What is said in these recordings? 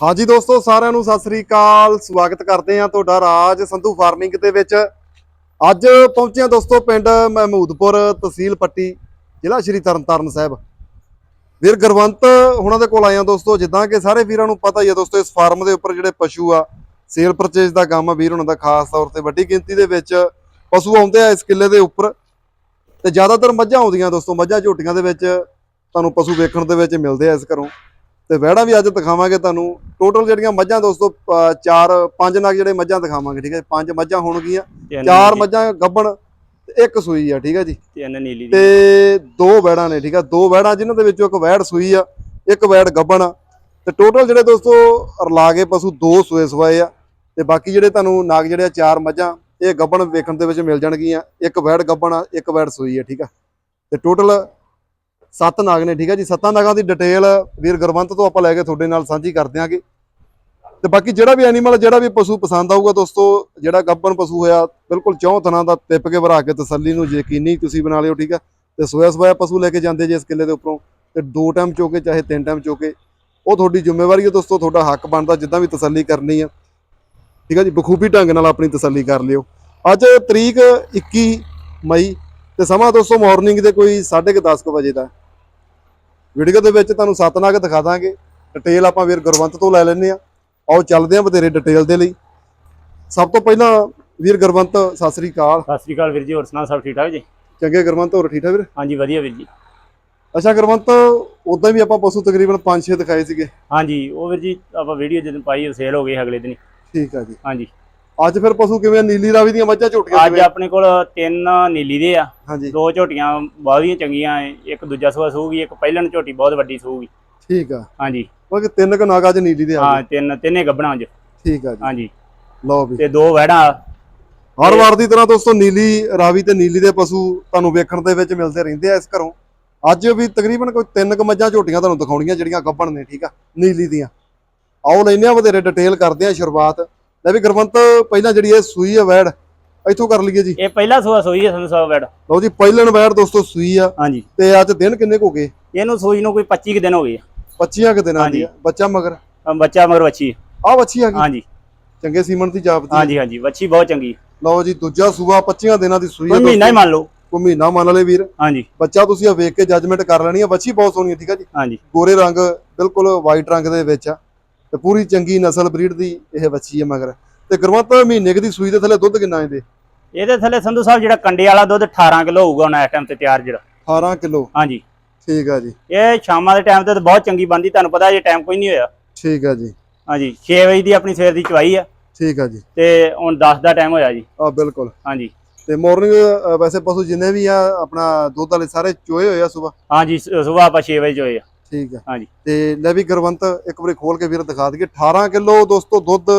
ਹਾਂਜੀ ਦੋਸਤੋ, ਸਾਰਿਆਂ ਨੂੰ ਸਤਿ ਸ੍ਰੀ ਅਕਾਲ। ਸਵਾਗਤ ਕਰਦੇ ਹਾਂ ਤੁਹਾਡਾ ਰਾਜ ਸੰਧੂ ਫਾਰਮਿੰਗ ਦੇ ਵਿੱਚ। ਅੱਜ ਪਹੁੰਚੇ ਹਾਂ ਦੋਸਤੋ ਪਿੰਡ ਮਹਿਮੂਦਪੁਰ ਤਹਿਸੀਲ ਪੱਟੀ, ਜ਼ਿਲ੍ਹਾ ਸ਼੍ਰੀ ਤਰਨਤਾਰਨ ਸਾਹਿਬ। ਵੀਰ ਗੁਰਵੰਤ ਹੁਣਾਂ ਦੇ ਕੋਲ ਆਏ ਹਾਂ ਦੋਸਤੋ, ਜਿੱਦਾਂ ਕਿ ਸਾਰੇ ਵੀਰਾਂ ਨੂੰ ਪਤਾ ਹੀ ਹੈ ਦੋਸਤੋ, ਇਸ ਫਾਰਮ ਦੇ ਉੱਪਰ ਜਿਹੜੇ ਪਸ਼ੂ ਆ, ਸੇਲ ਪਰਚੇਜ ਦਾ ਕੰਮ ਆ ਵੀਰ ਹੁਣਾਂ ਦਾ ਖਾਸ ਤੌਰ ਤੇ ਵੱਡੀ ਗਿਣਤੀ ਦੇ ਵਿੱਚ ਪਸ਼ੂ ਆਉਂਦੇ ਆ ਇਸ ਕਿੱਲੇ ਦੇ ਉੱਪਰ। ਤੇ ਜ਼ਿਆਦਾਤਰ ਮੱਝਾਂ ਆਉਂਦੀਆਂ ਦੋਸਤੋ, ਮੱਝਾਂ ਝੋਟੀਆਂ ਦੇ ਵਿੱਚ ਤੁਹਾਨੂੰ ਪਸ਼ੂ ਵੇਖਣ ਦੇ ਵਿੱਚ ਮਿਲਦੇ ਆ ਇਸ ਘਰੋਂ। ਤੇ ਵਹਿੜਾ ਵੀ ਅੱਜ ਦਿਖਾਵਾਂਗੇ ਤੁਹਾਨੂੰ। ਟੋਟਲ ਜਿਹੜੀਆਂ ਮੱਝਾਂ ਦੋਸਤੋ ਚਾਰ ਪੰਜ ਨਗ ਜਿਹੜੇ ਮੱਝਾਂ ਦਿਖਾਵਾਂਗੇ ਠੀਕ ਹੈ ਪੰਜ ਮੱਝਾਂ ਹੋਣਗੀਆਂ। ਚਾਰ ਮੱਝਾਂ ਗੱਬਣ ਤੇ ਇੱਕ ਸੂਈ ਆ ਠੀਕ ਹੈ ਜੀ? ਤਿੰਨ ਨੀਲੀ ਦੀ ਤੇ ਦੋ ਵਹਿੜਾਂ ਨੇ ਠੀਕ ਆ ਦੋ ਵਹਿੜਾਂ ਜਿਨ੍ਹਾਂ ਦੇ ਵਿੱਚੋਂ ਇੱਕ ਵਹਿੜ ਸੂਈ ਆ ਇੱਕ ਵਹਿੜ ਗੱਬਣ ਆ। ਤੇ ਟੋਟਲ ਜਿਹੜੇ ਦੋਸਤੋ ਰਲਾ ਕੇ ਪਸ਼ੂ ਦੋ ਸੂਏ ਸਵਾਏ ਆ। ਤੇ ਬਾਕੀ ਜਿਹੜੇ ਤੁਹਾਨੂੰ ਨਾਗ ਜਿਹੜੇ ਆ ਚਾਰ ਮੱਝਾਂ ਇਹ ਗੱਬਣ ਵੇਖਣ ਦੇ ਵਿੱਚ ਮਿਲ ਜਾਣਗੀਆਂ। ਇੱਕ ਵਹਿੜ ਗੱਬਣ ਆ ਇੱਕ ਵਹਿੜ ਸੂਈ ਆ ਠੀਕ ਆ? ਤੇ ਟੋਟਲ ਸੱਤ ਨਾਗ ਨੇ, ਠੀਕ ਹੈ ਜੀ? ਸੱਤਾਂ ਨਾਗਾਂ ਦੀ ਡਿਟੇਲ ਵੀਰ ਗੁਰਵੰਤ ਤੋਂ ਆਪਾਂ ਲੈ ਕੇ ਤੁਹਾਡੇ ਨਾਲ ਸਾਂਝੀ ਕਰ ਦਿਆਂਗੇ ਤੇ ਬਾਕੀ ਜਿਹੜਾ ਵੀ ਐਨੀਮਲ ਜਿਹੜਾ ਵੀ ਪਸ਼ੂ ਪਸੰਦ ਆਊਗਾ ਦੋਸਤੋ, ਜਿਹੜਾ ਗੱਬਣ ਪਸ਼ੂ ਹੋਇਆ, ਬਿਲਕੁਲ ਚੌਂ ਥਣਾ ਦਾ ਟਿੱਪ ਕੇ ਭਰਾ ਕੇ ਤਸੱਲੀ ਨੂੰ ਯਕੀਨੀ ਤੁਸੀਂ ਬਣਾ ਲਿਓ, ਠੀਕ ਆ ਤੇ ਸੋਇਆ ਸੋਇਆ ਪਸ਼ੂ ਲੈ ਕੇ ਜਾਂਦੇ ਜੇ ਇਸ ਕਿੱਲੇ ਦੇ ਉੱਪਰੋਂ, ਤੇ ਦੋ ਟਾਈਮ ਚੋਕੇ, ਚਾਹੇ ਤਿੰਨ ਟਾਈਮ ਚੋਕੇ, ਉਹ ਤੁਹਾਡੀ ਜ਼ਿੰਮੇਵਾਰੀ ਹੈ ਦੋਸਤੋ, ਤੁਹਾਡਾ ਹੱਕ ਬਣਦਾ, ਜਿੱਦਾਂ ਵੀ ਤਸੱਲੀ ਕਰਨੀ ਆ ਠੀਕ ਆ ਜੀ? ਬਖੂਬੀ ਢੰਗ ਨਾਲ ਆਪਣੀ ਤਸੱਲੀ ਕਰ ਲਿਓ। ਅੱਜ ਤਰੀਕ 21 ਮਈ, ਤੇ ਸਮਾਂ ਦੋਸਤੋ ਮਾਰਨਿੰਗ ਦੇ ਕੋਈ 10:30 ਕੁ ਵਜੇ ਦਾ ਵੀਡੀਓ ਦੇ ਵਿੱਚ ਤੁਹਾਨੂੰ ਸੱਤ ਨਗ ਦਿਖਾ ਦਾਂਗੇ। ਡਿਟੇਲ ਆਪਾਂ ਵੀਰ ਗੁਰਵੰਤ ਤੋਂ ਲੈ ਲੈਣੇ ਆ ਆਓ ਚੱਲਦੇ ਆਂ ਬਤੇਰੇ ਡਿਟੇਲ ਦੇ ਲਈ। ਸਭ ਤੋਂ ਪਹਿਲਾਂ ਵੀਰ ਗੁਰਵੰਤ ਸਤਿ ਸ੍ਰੀ ਅਕਾਲ। ਸਤਿ ਸ੍ਰੀ ਅਕਾਲ ਵੀਰ ਜੀ ਹੋਰ ਸੁਣਾ ਸਭ ਠੀਕ ਠਾਕ ਜੀ? ਚੰਗੇ ਗੁਰਵੰਤ ਹੋਰ ਠੀਕ ਠਾਕ ਵੀਰ? ਹਾਂਜੀ ਵਧੀਆ ਵੀਰ ਜੀ। ਅੱਛਾ ਗੁਰਵੰਤ ਉਦਾਂ ਵੀ ਆਪਾਂ ਪਸ਼ੂ ਤਕਰੀਬਨ 5-6 ਦਿਖਾਏ ਸੀਗੇ। ਹਾਂਜੀ ਉਹ ਵੀਰ ਜੀ ਆਪਾਂ ਵੀਡੀਓ ਜਦੋਂ ਪਾਈ ਸੇਲ ਹੋ ਗਈ ਅਗਲੇ ਦਿਨ। ਠੀਕ ਆ ਜੀ। ਹਾਂਜੀ। ਅੱਜ ਫਿਰ ਪਸ਼ੂ ਕਿਵੇਂ? ਨੀਲੀ ਰਾਵੀ ਦੀਆਂ ਮੱਝਾਂ ਝੋਟੀਆਂ ਅੱਜ ਆਪਣੇ ਕੋਲ ਤਿੰਨ ਨੀਲੀ ਦੇ ਆ। ਦੋ ਝੋਟੀਆਂ ਬਹੁਤੀਆਂ ਚੰਗੀਆਂ ਇੱਕ ਦੂਜਾ ਸੂਆ ਸੂਗੀ ਇੱਕ ਪਹਿਲਣ ਝੋਟੀ ਬਹੁਤ ਵੱਡੀ ਸੂਗੀ। ਠੀਕ ਆ। ਹਾਂਜੀ। ਕਿਉਂਕਿ ਤਿੰਨ ਕ ਨਾਗ ਅੱਜ ਨੀਲੀ ਦੇ ਆ। ਹਾਂ ਤਿੰਨ ਤਿੰਨੇ ਗੱਬਣਾ ਅੱਜ। ਠੀਕ ਆ ਜੀ। ਹਾਂਜੀ। ਲਓ ਵੀ। ਤੇ ਦੋ ਵਹਿੜਾਂ ਹਰ ਵਾਰ ਦੀ ਤਰ੍ਹਾਂ ਦੋਸਤੋ ਨੀਲੀ ਰਾਵੀ ਤੇ ਨੀਲੀ ਦੇ ਪਸ਼ੂ ਤੁਹਾਨੂੰ ਵੇਖਣ ਦੇ ਵਿੱਚ ਮਿਲਦੇ ਰਹਿੰਦੇ ਆ ਇਸ ਘਰੋਂ। ਅੱਜ ਵੀ ਤਕਰੀਬਨ ਕੋਈ ਤਿੰਨ ਕ ਮੱਝਾਂ ਝੋਟੀਆਂ ਤੁਹਾਨੂੰ ਦਿਖਾਉਣੀਆਂ ਜਿਹੜੀਆਂ ਗੱਭਣ ਨੇ ਠੀਕ ਆ? ਨੀਲੀ ਦੀਆਂ। ਆਓ ਲੈਨੇ ਆ ਵਧੇਰੇ ਡਿਟੇਲ ਕਰਦੇ ਆ ਸ਼ੁਰੂਆਤ। ਲੈ ਵੀ ਗੁਰਵੰਤ ਪਹਿਲਾਂ ਜਿਹੜੀ ਇਹ ਸੂਈ ਆ ਵੈੜ ਇੱਥੋਂ ਕਰ ਲਈਏ ਜੀ। ਇਹ ਪਹਿਲਾ ਸੂਆ ਸੂਈ ਹੈ ਸਾਹਿਬ ਵਹਿੜ ਲਓ ਜੀ ਪਹਿਲਣ ਵੈੜ ਦੋਸਤੋ ਸੂਈ ਆ। ਹਾਂਜੀ। ਤੇ ਅੱਜ ਦਿਨ ਕਿੰਨੇ ਕੁ ਹੋ ਗਏ? ਇਹਨੂੰ ਸੂਈ ਨੂੰ ਕੋਈ 25 ਕੁ ਦਿਨ ਹੋ ਗਏ ਆ। 25 ਕੁ ਦਿਨਾਂ ਦੀ ਆ। ਬੱਚਾ ਮਗਰ? ਅਹ ਬੱਚਾ ਮਗਰ ਵੱਛੀ ਆ। ਵੱਛੀ ਆ ਗਈ? ਹਾਂਜੀ। ਚੰਗੇ ਸੀਮਨ ਦੀ ਜਾਪਦੀ ਹਾਂਜੀ ਹਾਂਜੀ। ਵੱਛੀ ਬਹੁਤ ਚੰਗੀ। ਲਓ ਜੀ ਦੂਜਾ ਸੂਆ 25 ਦਿਨਾਂ ਦੀ ਸੂਈ ਆ ਕੋਈ ਮਹੀਨਾ ਹੀ ਮੰਨ ਲਓ। ਕੋਈ ਮਹੀਨਾ ਮੰਨ ਲਏ ਵੀਰ। ਹਾਂਜੀ। ਬੱਚਾ ਤੁਸੀਂ ਆ ਵੇਖ ਕੇ ਜੱਜਮੈਂਟ ਕਰ ਲੈਣੀ ਆ। ਬੱਚੀ ਬਹੁਤ ਸੋਹਣੀ ਆ ਠੀਕ ਆ ਜੀ। ਹਾਂਜੀ। ਗੋਰੇ ਰੰਗ ਬਿਲਕੁਲ ਵਾਈਟ ਰੰਗ ਦੇ ਵਿੱਚ ਆ। ਤੇ ਪੂਰੀ ਚੰਗੀ ਨਸਲ ਬਰੀਡ ਦੀ ਇਹ ਬੱਚੀ ਹੈ ਮਗਰ। ਤੇ ਗੁਰਵੰਤ ਮਹੀਨੇ ਦੀ ਸੂਈ ਦੇ ਥੱਲੇ ਦੁੱਧ ਕਿੰਨਾ ਇਹਦੇ? ਇਹਦੇ ਥੱਲੇ ਸੰਧੂ ਸਾਹਿਬ ਜਿਹੜਾ ਕੰਡੇ ਵਾਲਾ ਦੁੱਧ 18 ਕਿਲੋ ਹੋਊਗਾ ਹੁਣ ਇਸ ਟਾਈਮ ਤੇ ਤਿਆਰ ਜਿਹੜਾ। 18 ਕਿਲੋ? ਹਾਂਜੀ। ਠੀਕ ਆ ਜੀ। ਇਹ ਸ਼ਾਮਾਂ ਦੇ ਟਾਈਮ ਤੇ ਤਾਂ ਬਹੁਤ ਚੰਗੀ ਬੰਦੀ ਤੁਹਾਨੂੰ ਪਤਾ ਜੇ ਟਾਈਮ ਕੋਈ ਨਹੀਂ ਹੋਇਆ। ਠੀਕ ਆ ਜੀ। ਹਾਂਜੀ 6 ਵਜੇ ਦੀ ਆਪਣੀ ਸਵੇਰ ਦੀ ਚਵਾਈ ਆ। ਠੀਕ ਆ ਜੀ। ਤੇ ਹੁਣ 10 ਦਾ ਟਾਈਮ ਹੋਇਆ ਜੀ। ਆ ਬਿਲਕੁਲ। ਹਾਂਜੀ। ਤੇ ਮਾਰਨਿੰਗ ਵੈਸੇ ਪਸ਼ੂ ਜਿੰਨੇ ਵੀ ਆ ਆਪਣਾ ਦੁੱਧ ਵਾਲੇ ਸਾਰੇ ਚੋਏ ਹੋਏ ਆ ਸਵੇਰ? ਹਾਂਜੀ ਸਵੇਰ ਆਪਾਂ 6 ਵਜੇ ਚੋਏ ਆ। ਠੀਕ ਆ। ਹਾਂਜੀ। ਤੇ ਲੈ ਵੀ ਗੁਰਵੰਤ ਇੱਕ ਵਾਰੀ ਖੋਲ ਕੇ ਵੀਰ ਦਿਖਾ ਦਈਏ। 18 ਕਿਲੋ ਦੋਸਤੋ ਦੁੱਧ